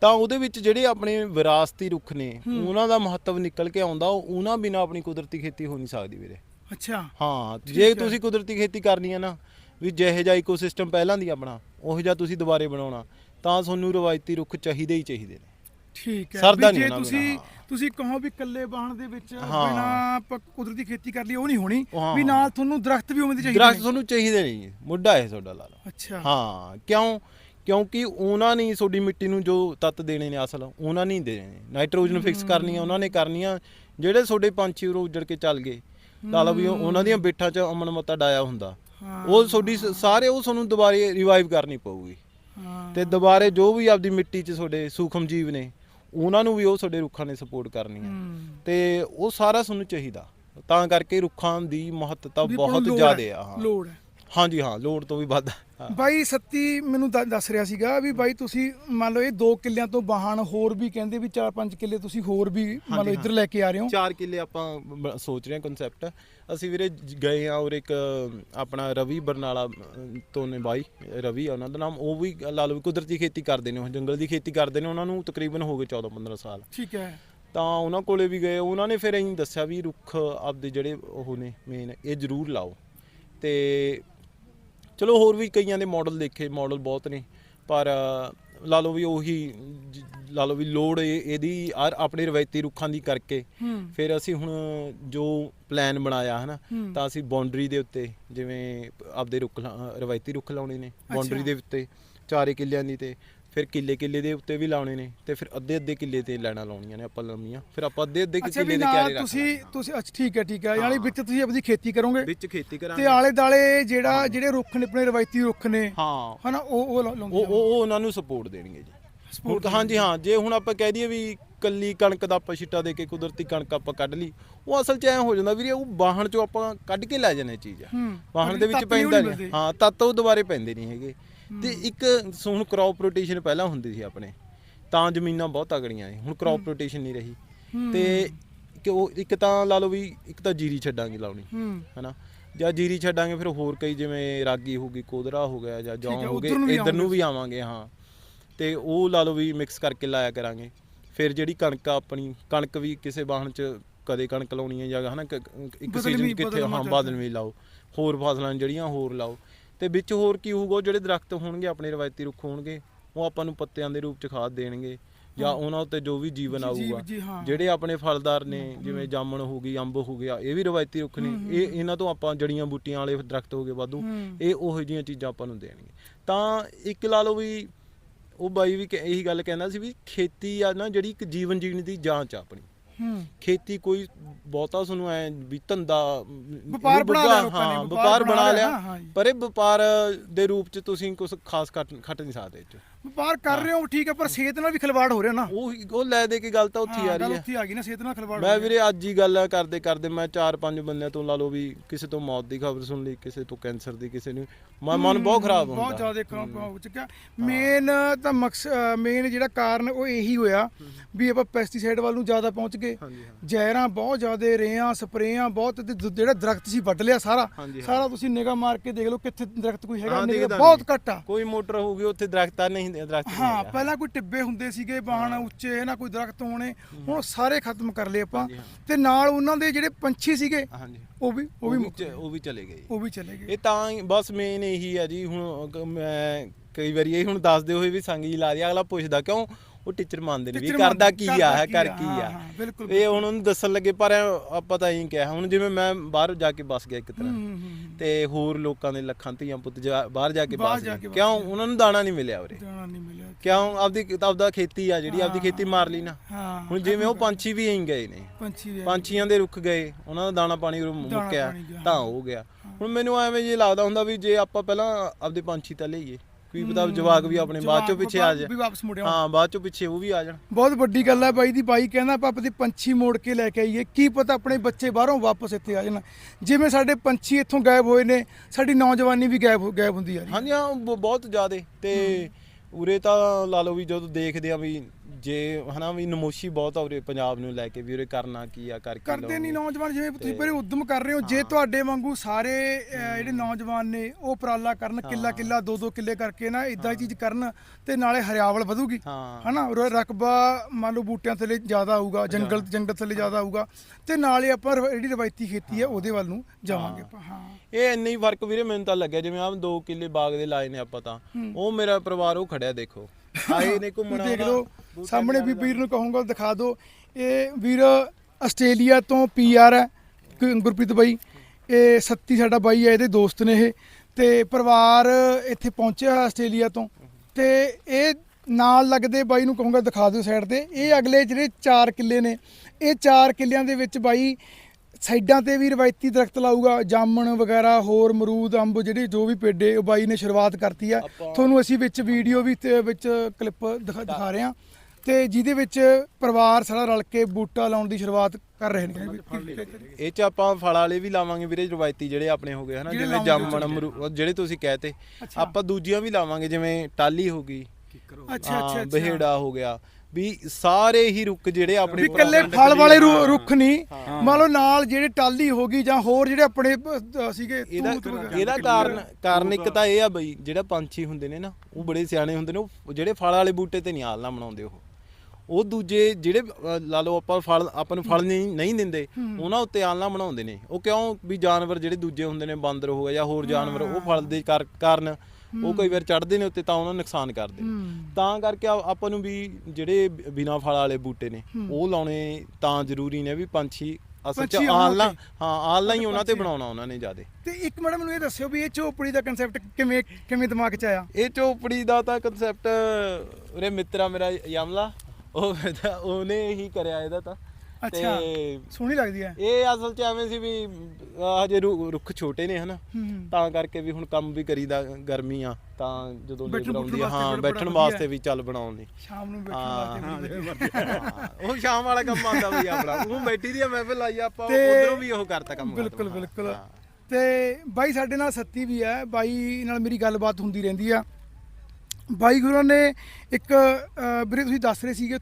ਤਾਂ ਉਹਦੇ ਵਿੱਚ ਜਿਹੜੇ ਆਪਣੇ ਵਿਰਾਸਤੀ ਰੁੱਖ ਨੇ ਉਹਨਾਂ ਦਾ ਮਹੱਤਵ ਨਿਕਲ ਕੇ ਆਉਂਦਾ ਉਹ- ਉਹਨਾਂ ਬਿਨਾ ਆਪਣੀ ਕੁਦਰਤੀ ਖੇਤੀ ਹੋ ਨਹੀਂ ਸਕਦੀ ਵੀਰੇ। ਅੱਛਾ ਹਾਂ ਜੇ। ਤੁਸੀਂ ਕੁਦਰਤੀ ਖੇਤੀ ਕਰਨੀ ਹੈ ਨਾ ਵੀ ਜਿਹੇ ਜਿਹਾ ਇਕੋਸਿਸਟਮ ਪਹਿਲਾਂ ਦੀ ਆਪਣਾ ਉਹੋ ਜਿਹਾ ਤੁਸੀਂ ਦੁਬਾਰੇ ਬਣਾਉਣਾ ਤਾਂ ਤੁਹਾਨੂੰ ਰਵਾਇਤੀ ਰੁੱਖ ਚਾਹੀਦੇ ਹੀ ਚਾਹੀਦੇ ਨੇ ਠੀਕ ਹੈ ਵੀ ਜੇ ਤੁਸੀਂ ਤੁਸੀਂ ਕਹੋ ਵੀ ਕੱਲੇ ਬਾਹਣ ਦੇ ਵਿੱਚ। ਬਿਨਾ ਕੁਦਰਤੀ ਖੇਤੀ ਕਰ ਲਈ ਉਹ ਨਹੀਂ ਹੋਣੀ। ਵੀ ਨਾਲ ਤੁਹਾਨੂੰ ਦਰਖਤ ਵੀ ਉਵੇਂ ਦੇ ਚਾਹੀਦੇ ਦਰਖਤ। ਤੁਹਾਨੂੰ ਚਾਹੀਦੇ ਨਹੀਂ ਮੁੱਢਾ ਹੈ ਤੁਹਾਡਾ ਲਾ ਲਓ ਅੱਛਾ ਹਾਂ ਕਿਉਂ ਕਿਉਂਕਿ ਉਹਨਾਂ ਨੇ ਤੁਹਾਡੀ ਮਿੱਟੀ ਨੂੰ ਜੋ ਤੱਤ ਦੇਣੇ ਨੇ ਅਸਲ ਉਹਨਾਂ ਨੇ ਦੇਣੇ ਨਾਈਟ੍ਰੋਜਨ ਫਿਕਸ ਕਰਨੀ ਆ ਉਹਨਾਂ ਨੇ ਕਰਨੀ ਆ ਜਿਹੜੇ ਤੁਹਾਡੇ ਪੰਛੀ ਉਰੋਂ ਉੱਜੜ ਕੇ ਚੱਲ ਗਏ ਲਾ ਲਓ ਵੀ ਉਹ- ਉਹਨਾਂ ਦੀਆਂ ਬਿੱਠਾਂ 'ਚ ਅਮਨ ਮਤਾ ਡਾਇਆ ਹੁੰਦਾ। ਉਹ ਤੁਹਾਡੀ ਸਾਰੇ ਉਹ ਤੁਹਾਨੂੰ ਦੁਬਾਰੇ ਰਿਵਾਈਵ ਕਰਨੀ ਪਊਗੀ। ਤੇ ਦੁਬਾਰੇ ਜੋ ਵੀ ਆਪਦੀ ਮਿੱਟੀ 'ਚ ਤੁਹਾਡੇ ਸੂਖਮ ਜੀਵ ਨੇ ਉਹਨਾਂ ਨੂੰ ਵੀ ਉਹ ਤੁਹਾਡੇ ਰੁੱਖਾਂ ਨੇ ਸਪੋਰਟ ਕਰਨੀ ਹੂੰ। ਤੇ ਉਹ ਸਾਰਾ ਤੁਹਾਨੂੰ ਚਾਹੀਦਾ। ਤਾਂ ਕਰਕੇ ਰੁੱਖਾਂ ਦੀ ਮਹੱਤਤਾ ਬਹੁਤ ਜ਼ਿਆਦਾ ਆ ਹਾਂ। ਲੋੜ ਹੈ। ਹਾਂਜੀ ਹਾਂ ਲੋੜ ਤੋਂ ਵੀ ਵੱਧ। ਹਾਂ। ਬਾਈ ਸੱਤੀ ਮੈਨੂੰ ਦ- ਦੱਸ ਰਿਹਾ ਸੀਗਾ ਵੀ ਬਾਈ ਤੁਸੀਂ ਮੰਨ ਲਓ ਇਹ 2 ਕਿੱਲਿਆਂ ਤੋਂ ਬਾਹਣ ਹੋਰ ਵੀ ਕਹਿੰਦੇ ਵੀ 4-5 ਕਿੱਲੇ ਤੁਸੀਂ ਹੋਰ ਵੀ ਮੰਨ ਲਓ ਹਾਂਜੀ, ਇੱਧਰ ਲੈ ਕੇ ਆ ਰਹੇ ਹੋ। ਚਾਰ ਕਿੱਲੇ ਆਪਾਂ ਬ- ਸੋਚ ਰਹੇ ਹਾਂ ਕਨਸੈਪਟ ਅਸੀਂ ਵੀਰੇ ਜ- ਗਏ ਆ ਔਰ ਇੱਕ ਆਪਣਾ ਰਵੀ ਬਰਨਾਲਾ ਅ, ਤੋਂ ਨੇ ਬਾਈ ਰਵੀ ਆ ਉਹਨਾਂ ਦਾ ਨਾਮ। ਉਹ ਵੀ ਲਾ ਲਓ ਵੀ ਕੁਦਰਤੀ ਖੇਤੀ ਕਰਦੇ ਨੇ ਉਹ ਜੰਗਲ ਦੀ ਖੇਤੀ ਕਰਦੇ ਨੇ। ਉਹਨਾਂ ਨੂੰ ਤਕਰੀਬਨ ਹੋ ਗਏ 14 15 ਸਾਲ। ਠੀਕ ਹੈ। ਤਾਂ ਉਹਨਾਂ ਕੋਲੇ ਵੀ ਗਏ। ਉਹਨਾਂ ਨੇ ਫਿਰ ਐਂ ਦੱਸਿਆ ਵੀ ਰੁੱਖ ਆਪਦੇ ਜਿਹੜੇ ਉਹ ਨੇ ਮੇਨ ਇਹ ਜ਼ਰੂਰ ਲਾਓ। ਤੇ ਚਲੋ ਹੋਰ ਵੀ ਕਈਆਂ ਦੇ ਮਾਡਲ ਦੇਖੇ ਮਾਡਲ ਬਹੁਤ ਨੇ ਪਰ ਲਾ ਲਓ ਵੀ ਉਹੀ ਜ- ਲਾ ਲਓ ਵੀ ਲੋੜ ਇਹ- ਇਹਦੀ ਆਰ ਆਪਣੇ ਰਵਾਇਤੀ ਰੁੱਖਾਂ ਦੀ ਕਰਕੇ ਫਿਰ ਅਸੀਂ ਹੁਣ ਜੋ ਪਲਾਨ ਬਣਾਇਆ ਹਨਾ। ਤਾਂ ਅਸੀਂ ਬਾਉਂਡਰੀ ਦੇ ਉੱਤੇ ਜਿਵੇਂ ਆਪਦੇ ਰੁੱਖ ਲਾ- ਰਵਾਇਤੀ ਰੁੱਖ ਲਾਉਣੇ ਨੇ ਬਾਉਂਡਰੀ। ਦੇ ਉੱਤੇ ਚਾਰੇ ਕਿੱਲਿਆਂ ਦੀ ਤੇ ਫਿਰ ਕਿੱਲੇ ਕਿੱਲੇ ਦੇ ਉੱਤੇ ਵੀ ਲਾਉਣੇ ਨੇ ਤੇ ਫਿਰ ਅੱਧੇ ਅੱਧੇ ਕਿੱਲੇ ਤੇ ਲੈਣਾ ਲਾਉਣੀਆਂ ਨੇ ਆਪਾਂ ਲੰਮੀਆਂ ਫਿਰ ਆਪਾਂ ਅੱਧੇ ਅੱਧੇ ਅੱਛਾ ਵੀ ਕਿੱਲੇ ਦੇ ਨਾਲ ਕਿਆਰੇ ਰੱਖ ਤੁਸੀਂ ਤੁਸੀਂ ਅੱਛਾ ਠੀਕ ਹੈ ਠੀਕ ਹੈ। ਯਾਨੀ ਵਿੱਚ ਤੁਸੀਂ ਆਪਣੀ ਖੇਤੀ ਕਰੋਗੇ? ਵਿੱਚ ਖੇਤੀ ਤੇ ਕਰਾਂਗੇ। ਆਲੇ ਦਾਲੇ ਜਿਹੜਾ ਜਿਹੜੇ ਰੁੱਖ ਨੇ ਆਪਣੇ ਰਵਾਇਤੀ ਰੁੱਖ ਨੇ ਹਾਂ। ਹਨਾ ਉਹ ਉਹ ਲਾ- ਲਾਉਂਦੇ ਉਹ ਉਹ ਉਹ ਉਹਨਾਂ ਨੂੰ ਸਪੋਰਟ ਦੇਣਗੇ ਜੀ। ਤਾਂ ਹਾਂਜੀ ਹਾਂ। ਜੇ ਹੁਣ ਆਪਾਂ ਕਹਿ ਦਈਏ ਵੀ ਕੱਲੀ ਕਣਕ ਦਾ ਆਪਾਂ ਛਿੱਟਾ ਦੇ ਕੇ ਕੁਦਰਤੀ ਕਣਕ ਆਪਾਂ ਕੱਢ ਲਈ ਉਹ ਅਸਲ 'ਚ ਐ ਹੋ ਜਾਂਦਾ ਵੀਰੇ ਉਹ ਬਾਹਣ 'ਚੋਂ ਆਪਾਂ ਕੱਢ ਕੇ ਲੈ ਜਾਂਦੇ ਚੀਜ਼ ਹੂੰ। ਵਾਹਣ ਦੇ ਵਿੱਚ ਤੱਤ ਨਹੀਂ ਪੈਂਦਾ ਮਿਲਦੇ। ਨਹੀਂ। ਹਾਂ ਤੱਤ ਉਹ ਦੁਬਾਰੇ ਪੈਂਦੇ ਨਹੀਂ ਹੈਗੇ। ਤੇ ਇੱਕ ਹੁਣ ਕ੍ਰੌਪ ਰੋਟੇਸ਼ਨ ਪਹਿਲਾਂ ਹੁੰਦੀ ਸੀ ਆਪਣੇ ਤਾਂ ਜ਼ਮੀਨਾਂ ਬਹੁਤ ਤਗੜੀਆਂ ਸੀ ਹੁਣ ਕ੍ਰੌਪ ਰੋਟੇਸ਼ਨ ਨਹੀਂ ਰਹੀ। ਤੇ ਕਿ ਉਹ ਇੱਕ ਤਾਂ ਲਾ ਲਓ ਵੀ ਇੱਕ ਤਾਂ ਜੀਰੀ ਛੱਡਾਂਗੇ ਲਾਉਣੀ ਹਨਾ? ਜਾਂ ਜੀਰੀ ਛੱਡਾਂਗੇ ਫਿਰ ਹੋਰ ਕਈ ਜਿਵੇਂ ਰਾਗੀ ਹੋ ਗਈ ਕੋਦਰਾ ਹੋ ਗਿਆ ਜਾਂ ਜੌਂ ਹੈ, ਗਏ ਨੂੰ ਵੀ ਇਧਰ ਨੂੰ ਵੀ ਆਵਾਂਗੇ। ਹਾਂ। ਤੇ ਉਹ ਲਾ ਲਓ ਵੀ ਮਿਕਸ ਕਰਕੇ ਲਾਇਆ ਕਰਾਂਗੇ। ਫਿਰ ਜਿਹੜੀ ਕਣਕ ਆ ਆਪਣੀ ਕਣਕ ਵੀ ਕਿਸੇ ਵਾਹਣ ਚ ਕਦੇ ਕਣਕ ਲਾਉਣੀ ਹੈ ਜਾਂ ਹਨਾ ਇੱਕ ਸੀਜ਼ਨ ਕਿੱਥੇ ਹਾਂ ਚੱਲਦਾ। ਬਾਦਲਵੀਂ ਲਾਓ ਹੋਰ ਫਸਲਾਂ ਜਿਹੜੀਆਂ ਹੋਰ ਲਾਓ। ਤੇ ਵਿੱਚ ਹੋਰ ਕੀ ਹੋਊਗਾ ਉਹ ਜਿਹੜੇ ਦਰਖਤ ਹੋਣਗੇ ਆਪਣੇ ਰਵਾਇਤੀ ਰੁੱਖ ਹੋਣਗੇ ਉਹ ਆਪਾਂ ਨੂੰ ਪੱਤਿਆਂ ਦੇ ਰੂਪ ਚ ਖਾਦ ਦੇਣਗੇ ਜਾਂ ਉਹਨਾਂ ਉੱਤੇ ਜੋ ਵੀ ਜੀਵਨ ਆਊਗਾ। ਜਿਹੜੇ ਆਪਣੇ ਫਲਦਾਰ ਨੇ ਜਿਵੇਂ ਜਾਮਣ ਹੋ ਗਈ ਅੰਬ ਹੋ ਗਿਆ ਇਹ ਵੀ ਰਵਾਇਤੀ ਰੁੱਖ ਨੇ। ਇਹ ਇਹਨਾਂ ਤੋਂ ਆਪਾਂ ਜੜੀਆਂ ਬੂਟੀਆਂ ਵਾਲੇ ਦਰਖਤ ਹੋ ਗਏ ਵਾਧੂ। ਇਹ ਉਹੋ ਜਿਹੀਆਂ ਚੀਜ਼ਾਂ ਆਪਾਂ ਨੂੰ ਦੇਣਗੇ। ਤਾਂ ਇੱਕ ਲਾ ਲਓ ਵੀ ਉਹ ਬਾਈ ਵੀ ਇਹੀ ਗੱਲ ਕਹਿੰਦਾ ਸੀ ਵੀ ਖੇਤੀ ਆ ਨਾ ਜਿਹੜੀ ਇੱਕ ਜੀਵਨ ਜੀਣ ਦੀ ਜਾਂਚ ਆ ਆਪਣੀ। ਖੇਤੀ ਕੋਈ ਬਹੁਤਾ ਤੁਹਾਨੂੰ ਐ ਵੀ ਧੰਦਾ ਵਪਾਰ ਬਣਾ ਲਿਆ ਲੋਕਾਂ ਨੇ, ਹਾਂ ਵਪਾਰ ਬਣਾ ਲਿਆ, ਲਿਆ। ਹਾਂ ਜੀ। ਪਰ ਇਹ ਵਪਾਰ ਦੇ ਰੂਪ ਚ ਤੁਸੀਂ ਕੁਝ ਖਾਸ ਖੱਟ ਖੱਟ ਨਹੀਂ ਸਕਦੇ ਇਹ 'ਚ। ਵਪਾਰ ਕਰ ਰਹੇ ਹੋ ਠੀਕ ਹੈ ਪਰ ਸਿਹਤ ਨਾਲ ਵੀ ਖਿਲਵਾੜ ਹੋ ਰਿਹਾ ਨਾ। ਉਹ ਉਹ ਲੈ ਦੇ ਕੇ ਗੱਲ ਤਾਂ ਉੱਥੇ ਹੀ ਆ ਹਾਂ, ਗੱਲ ਰਹੀ ਹੈ। ਉੱਥੇ ਆ ਗਈ ਨਾ ਸਿਹਤ ਨਾਲ ਖਿਲਵਾੜ ਮੈਂ। ਵੀਰੇ ਅੱਜ ਹੀ ਗੱਲ ਕਰਦੇ ਕਰਦੇ ਮੈਂ ਚਾਰ ਪੰਜ ਬੰਦਿਆਂ ਤੋਂ ਲਾ ਲਓ ਵੀ ਕਿਸੇ ਤੋਂ ਮੌਤ ਦੀ ਖਬਰ ਸੁਣ ਲਈ ਕਿਸੇ ਤੋਂ ਕੈਂਸਰ ਦੀ ਕਿਸੇ ਨੂੰ ਮਨ ਮਨ ਬਹੁਤ ਖਰਾਬ ਹੁੰਦਾ। ਬਹੁਤ ਜ਼ਿਆਦਾ ਖਰਾਬ ਹੋ। ਚੁੱਕਿਆ। ਮੇਨ ਤਾਂ ਮਕਸਦ ਮੇਨ ਜਿਹੜਾ ਕਾਰਨ ਉਹ ਇਹੀ ਹੋਇਆ ਵੀ ਆਪਾਂ ਪੈਸਟੀਸਾਈਡ ਵੱਲ ਨੂੰ ਜ਼ਿਆਦਾ ਪਹੁੰਚ ਗਏ। ਜ਼ਹਿਰਾਂ ਬਹੁਤ ਜ਼ਿਆਦਾ ਰੇਹਾਂ ਸਪਰੇਆਂ ਬਹੁਤ ਜਿਹੜਾ ਦਰਖਤ ਸੀ ਵੱਢ ਲਿਆ ਸਾਰਾ। ਸਾਰਾ ਤੁਸੀਂ ਨਿਗਾਹ ਮਾਰ ਕੇ ਦੇਖ ਲਓ ਕਿੱਥੇ ਦਰਖਤ ਕੋਈ ਹੈਗਾ ਨਹੀਂ ਬਹੁਤ। ਘੱਟ ਆ। ਕੋਈ ਮੋਟਰ ਹੋਊਗੀ ਉੱਥੇ ਦਰਖਤਾਂ ਨਹੀਂ ਦਰਖਤ ਨਹੀਂ ਹਾਂ ਹੈਗਾ। ਪਹਿਲਾਂ ਕੋਈ ਟਿੱਬੇ ਹੁੰਦੇ ਸੀਗੇ ਬਾਹਣ ਉੱਚੇ ਹੈ ਨਾ ਕੋਈ ਦਰਖਤ ਹੋਣੇ ਹੁਣ ਸਾਰੇ ਖਤਮ ਕਰ ਲਏ ਆਪਾਂ। ਤੇ ਨਾਲ ਉਹਨਾਂ ਦੇ ਜਿਹੜੇ ਪੰਛੀ ਸੀਗੇ ਹਾਂਜੀ। ਉਹ ਵੀ ਉਹ ਵੀ ਮੁੱਕ ਚ- ਉਹ ਵੀ ਚਲੇ ਗਏ। ਉਹ ਵੀ ਚਲੇ ਗਏ। ਇਹ ਤਾਂ ਹੀ- ਬਸ ਮੇਨ ਇਹੀ ਆ ਜੀ ਹੁਣ ਮੈਂ ਕਈ ਵਾਰੀ ਇਹ ਹੁਣ ਦੱਸਦੇ ਹੋਏ ਵੀ ਸੰਗ ਜੀ ਲਾ ਦਿਆ ਅਗਲਾ ਪੁੱਛਦਾ ਕਿਉਂ? ਉਹ ਟੀਚਰ ਮੰਨਦੇ ਨੇ ਵੀ ਕਰਦਾ ਕੀ ਆ ਹੈ ਕਰ ਕੀ ਆ। ਇਹ ਹੁਣ ਉਹਨੂੰ ਦੱਸਣ ਲੱਗੇ ਪਰ ਆਪਾਂ ਤਾਂ ਇਹੀ ਕਿਹਾ ਹੁਣ ਜਿਵੇਂ ਮੈਂ ਬਾਹਰ ਜਾ ਕੇ ਬਸ ਗਿਆ ਇੱਕ ਤਰ੍ਹਾਂ। ਤੇ ਹੋਰ ਲੋਕਾਂ ਦੇ ਲੱਖਾਂ ਧੀਆਂ ਪੁੱਤ ਬਾਹਰ ਜਾ ਕੇ ਬਸ ਕਿਉਂ? ਉਹਨਾਂ ਨੂੰ ਦਾਣਾ ਨਹੀਂ ਮਿਲਿਆ ਉਰੇ। ਨਹੀਂ ਮਿਲਿਆ ਕਿਉਂ? ਆਪਦੀ ਆਪਦਾ ਖੇਤੀ ਆ ਜਿਹੜੀ ਆਪਦੀ ਖੇਤੀ ਮਾਰ ਲਈ ਨਾ। ਹੁਣ ਜਿਵੇਂ ਉਹ ਪੰਛੀ ਵੀ ਐਂ ਗਏ ਨੇ। ਪੰਛੀਆਂ ਦੇ ਰੁੱਖ ਗਏ ਉਹਨਾਂ ਦਾ ਦਾਣਾ ਪਾਣੀ ਮੁੱਕਿਆ ਤਾਂ ਹੋ। ਗਿਆ। ਹੁਣ ਮੈਨੂੰ ਐਵੇਂ ਜੇ ਲੱਗਦਾ ਹੁੰਦਾ ਵੀ ਜੇ ਆਪਾਂ ਪਹਿਲਾਂ ਆਪਦੇ ਪੰਛੀ ਤਾਂ ਲਈਏ। ਕੀ ਪਤਾ ਜਵਾਕ ਵੀ ਆਪਣੇ ਬਾਅਦ ਚੋਂ ਪਿੱਛੇ ਆ ਜਾ ਵੀ ਵਾਪਸ ਮੁੜਿਆ। ਹਾਂ ਬਾਅਦ ਚੋਂ ਪਿੱਛੇ ਉਹ ਵੀ ਆ ਜਾਣ। ਬਹੁਤ ਵੱਡੀ ਗੱਲ ਹੈ ਬਾਈ ਦੀ। ਬਾਈ ਕਹਿੰਦਾ ਆਪਾਂ ਆਪਣੀ ਪੰਛੀ ਮੋੜ ਕੇ ਲੈ ਕੇ ਆਈਏ। ਕੀ ਪਤਾ ਆਪਣੇ ਬੱਚੇ ਬਾਹਰੋਂ ਵਾਪਸ ਇੱਥੇ ਆ ਜਾਣ। ਜਿਵੇਂ ਸਾਡੇ ਪੰਛੀ ਇੱਥੋਂ ਗਾਇਬ ਹੋਏ ਨੇ ਸਾਡੀ ਨੌਜਵਾਨੀ ਵੀ ਗਾਇਬ ਹੋ- ਗਾਇਬ ਹੁੰਦੀ ਆ ਰਹੀ। ਹਾਂਜੀ ਹਾਂ ਬ- ਬਹੁਤ ਜ਼ਿਆਦੇ। ਤੇ ਉਰੇ ਤਾਂ ਲਾ ਲਓ ਵੀ ਜਦੋਂ ਦੇਖਦੇ ਆ ਵੀ ਜੇ ਹਨਾ ਵੀ ਨਮੋਸ਼ੀ ਬਹੁਤ ਆ ਉਰੇ ਪੰਜਾਬ ਨੂੰ ਲੈ ਕੇ ਵੀ ਉਰੇ ਕਰਨਾ ਕੀ ਆ ਕਰਕੇ ਕਰਦੇ ਨਹੀਂ ਨੌਜਵਾਨ ਜਿਵੇਂ ਤੁਸੀਂ ਪਹਿਲੇ ਉਦਮ ਕਰ ਰਹੇ ਹੋ ਜੇ ਤੁਹਾਡੇ ਵਾਂਗੂ ਸਾਰੇ ਜਿਹੜੇ ਨੌਜਵਾਨ ਨੇ ਉਹ ਉਪਰਾਲਾ ਕਰਨ ਕਿੱਲਾ ਕਿੱਲਾ ਦੋ ਦੋ ਕਿੱਲੇ ਕਰਕੇ ਨਾ ਇਦਾਂ ਚੀਜ਼ ਕਰਨ ਤੇ ਨਾਲੇ ਹਰਿਆਵਲ ਵਧੂਗੀ। ਹਨਾ ਉਰੇ ਰਕਬਾ ਮੰਨ ਲਓ ਬੂਟਿਆਂ ਥੱਲੇ ਜ਼ਿਆਦਾ ਆਊਗਾ ਜੰਗਲ ਜੰਗਲ ਥੱਲੇ ਜ਼ਿਆਦਾ ਆਊਗਾ ਤੇ ਨਾਲੇ ਆਪਾਂ ਜਿਹੜੀ ਰਵਾਇਤੀ ਖੇਤੀ ਹੈ ਉਹਦੇ ਵੱਲ ਨੂੰ ਜਾਵਾਂਗੇ ਆਪਾਂ ਹਾਂ। ਇਹ ਇੰਨਾ ਹੀ ਫ਼ਰਕ ਵੀਰੇ ਮੈਨੂੰ ਤਾਂ ਲੱਗਿਆ ਜਿਵੇਂ ਆਹ 2 ਕਿੱਲੇ ਬਾਗ ਦੇ ਲਾਏ ਨੇ ਆਪਾਂ ਤਾਂ ਉਹ ਮੇਰਾ ਪਰਿਵਾਰ ਉਹ ਖੜਿਆ ਦੇਖੋ। ਆਏ ਨੇ ਘੁੰਮਣਾ ਦੇਖ ਲਓ ਸਾਹਮਣੇ ਵੀ ਵੀਰ ਨੂੰ। ਕਹੂੰਗਾ ਦਿਖਾ ਦਿਓ। ਇਹ ਵੀਰ ਆਸਟ੍ਰੇਲੀਆ ਤੋਂ ਪੀਆਰ ਹੈ ਗੁਰਪ੍ਰੀਤ ਬਾਈ। ਇਹ ਸੱਤੀ ਸਾਡਾ ਬਾਈ ਹੈ ਇਹਦੇ ਦੋਸਤ ਨੇ ਇਹ। ਤੇ ਪਰਿਵਾਰ ਇੱਥੇ ਪਹੁੰਚਿਆ ਆਸਟ੍ਰੇਲੀਆ ਤੋਂ। ਤੇ ਇਹ ਨਾਲ ਲੱਗਦੇ ਬਾਈ ਨੂੰ ਕਹੂੰਗਾ ਦਿਖਾ ਦਿਓ ਸਾਈਡ ਤੇ। ਇਹ ਅਗਲੇ ਜਿਹੜੇ 4 ਕਿੱਲੇ ਨੇ ਇਹ 4 ਕਿੱਲਿਆਂ ਦੇ ਵਿੱਚ ਬਾਈ ਸਾਈਡਾਂ ਤੇ ਵੀ ਰਵਾਇਤੀ ਦਰਖਤ ਲਾਊਗਾ। ਜਾਮਣ ਵਗੈਰਾ ਹੋਰ ਅਮਰੂਦ ਅੰਬ ਜਿਹੜੇ ਜੋ ਵੀ ਪੇਡੇ ਉਹ ਬਾਈ ਨੇ ਸ਼ੁਰੂਆਤ ਕਰਤੀ ਆ। ਤੁਹਾਨੂੰ ਅਸੀਂ ਵਿੱਚ ਵੀਡੀਓ ਵੀ ਤੇ ਵਿੱਚ ਕਲਿੱਪ ਦਿਖਾ ਦਿਖਾ ਰਹੇ ਹਾਂ। ਤੇ ਜਿਹਦੇ ਵਿੱਚ ਪਰਿਵਾਰ ਸਾਰਾ ਰਲ ਕੇ ਬੂਟਾ ਲਾਉਣ ਦੀ ਸ਼ੁਰੂਆਤ ਕਰ ਰਹੇ ਨੇ। ਇਹ ਚ ਆਪਾਂ ਫਲ ਵਾਲੇ ਵੀ ਲਾਵਾਂਗੇ ਵੀਰੇ ਰਵਾਇਤੀ ਜਿਹੜੇ ਆਪਣੇ ਹੋ ਗਏ ਹਨਾ ਜਿਵੇਂ ਜਾਮਣ ਅਮਰੂਦ ਜਿਹੜੇ ਤੁਸੀਂ ਕਹਤੇ ਆਪਾਂ ਦੂਜੀਆਂ ਵੀ ਲਾਵਾਂਗੇ ਜਿਵੇਂ ਟਾਲੀ ਹੋ ਗਈ। ਅੱਛਾ ਅੱਛਾ ਹਾਂ, ਅੱਛਾ। ਬਹੇੜਾ ਹੋ ਗਿਆ। ਵੀ ਸਾਰੇ ਹੀ ਰੁੱਖ ਜਿਹੜੇ ਆਪਣੇ ਵੀ ਇਕੱਲੇ ਫਲ ਵਾਲੇ ਰੁੱਖ ਨਹੀਂ। ਮੰਨ ਲਓ ਨਾਲ ਜਿਹੜੇ ਟਾਲੀ ਹੋ ਗਈ ਜਾਂ ਹੋਰ ਜਿਹੜੇ ਆਪਣੇ ਸੀਗੇ ਇਹਦਾ ਕਾਰਨ ਕਾਰਨ ਇੱਕ ਤਾਂ ਇਹ ਆ ਬਈ ਜਿਹੜਾ ਪੰਛੀ ਹੁੰਦੇ ਨੇ ਨਾ ਉਹ ਬੜੇ ਸਿਆਣੇ ਹੁੰਦੇ ਨੇ ਉਹ ਜਿਹੜੇ ਫਲ ਵਾਲੇ ਬੂਟੇ ਤੇ ਨਹੀਂ ਆਲਣਾ ਬਣਾਉਂਦੇ ਉਹ। ਉਹ ਦੂਜੇ ਜਿਹੜੇ ਅ, ਲਾ ਲਓ ਆਪਾਂ ਫਲ ਆਪਾਂ ਨੂੰ ਫਲ ਨਹੀਂ ਨਹੀਂ ਦਿੰਦੇ ਉਹਨਾਂ ਉੱਤੇ ਆਲਣਾ ਬਣਾਉਂਦੇ ਨੇ। ਉਹ ਕਿਉਂ? ਵੀ ਜਾਨਵਰ ਜਿਹੜੇ ਦੂਜੇ ਹੁੰਦੇ ਨੇ ਬਾਂਦਰ ਹੋ ਗਿਆ ਜਾਂ ਹੋਰ ਜਾਨਵਰ ਉਹ ਫਲ ਦੇ ਕਰ- ਕਾਰਨ ਉਹ ਕਈ ਵਾਰ ਚੜਦੇ ਨੇ ਉੱਤੇ ਤਾਂ ਉਹਨਾਂ ਨੂੰ ਨੁਕਸਾਨ ਕਰਦੇ ਨੇ। ਤਾਂ ਕਰਕੇ ਆ- ਆਪਾਂ ਨੂੰ ਵੀ ਜਿਹੜੇ ਬਿਨਾ ਫਲ ਵਾਲੇ ਬੂਟੇ ਨੇ ਉਹ ਲਾਉਣੇ ਤਾਂ ਜ਼ਰੂਰੀ ਨੇ ਵੀ ਪੰਛੀ ਅਸਲ ਚ ਪੰਛੀ ਆਉਣ ਆਨਲਾ ਤੇ। ਹਾਂ ਆਨਲਾਈਨ ਹੀ ਉਹਨਾਂ ਤੇ। ਬਣਾਉਣਾ ਉਹਨਾਂ ਨੇ ਜਿਆਦੇ। ਤੇ ਇੱਕ ਮੈਡਮ ਮੈਨੂੰ ਇਹ ਦੱਸਿਓ ਵੀ ਇਹ ਝੋਪੜੀ ਦਾ ਕਨਸੈਪਟ ਕਿਵੇਂ ਕਿਵੇਂ ਦਿਮਾਗ 'ਚ ਆਇਆ? ਇਹ ਚੋਪੜੀ ਦਾ ਤਾਂ ਕਨਸੈਪਟ ਉਰੇ ਮਿੱਤਰਾ ਮੇਰਾ ਯਮਲਾ ਉਹ ਤਾਂ ਉਹਨੇ ਹੀ ਕਰਿਆ ਇਹਦਾ ਤਾਂ। ਅੱਛਾ ਤੇ ਸੋਹਣੀ ਲੱਗਦੀ ਹੈ। ਇਹ ਅਸਲ ਚ ਐਵੇਂ ਸੀ ਵੀ ਆਹ ਹਜੇ ਰੁ- ਰੁੱਖ ਛੋਟੇ ਨੇ ਹਨਾ। ਹੂੰ ਤਾਂ ਕਰਕੇ ਵੀ ਹੁਣ ਕੰਮ ਵੀ ਕਰੀਦਾ ਗਰਮੀ ਆ ਤਾਂ ਜਦੋਂ ਬੈਠਣ ਲੇਬਰ ਆਉਂਦੀ ਆ ਹਾਂ ਵਾਸਤੇ ਬੈਠਣ ਵਾਸਤੇ ਵੀ ਚੱਲ ਬਣਾਉਣ ਲਈ ਸ਼ਾਮ ਨੂੰ ਬੈਠਣ ਹਾਂ, ਵਾਸਤੇ ਬੜੀ ਵਧੀਆ। ਹਾਂ, ਉਹ ਸ਼ਾਮ ਵਾਲਾ ਕੰਮ ਆਉਂਦਾ ਵੀ ਆਪਣਾ। ਉਹ ਬੈਠੀ ਦੀ ਆ ਮਹਿਫਿਲ ਲਾਈ ਆ, ਆਪਾਂ ਤੇ- ਉਧਰੋਂ ਵੀ ਉਹ ਕਰਤਾ ਕੰਮ ਬਿਲਕੁਲ ਖਤਮ, ਬਿਲਕੁਲ। ਹਾਂ। ਤੇ ਬਾਈ ਸਾਡੇ ਨਾਲ ਸੱਤੀ ਵੀ ਹੈ। ਬਾਈ ਨਾਲ ਮੇਰੀ ਗੱਲਬਾਤ ਹੁੰਦੀ ਰਹਿੰਦੀ ਆ। ਬਾਈ ਗੁਰਾਂ ਨੇ ਇੱਕ ਵੀਰੇ ਤੁਸੀਂ ਦੱਸ ਰਹੇ ਸੀਗੇ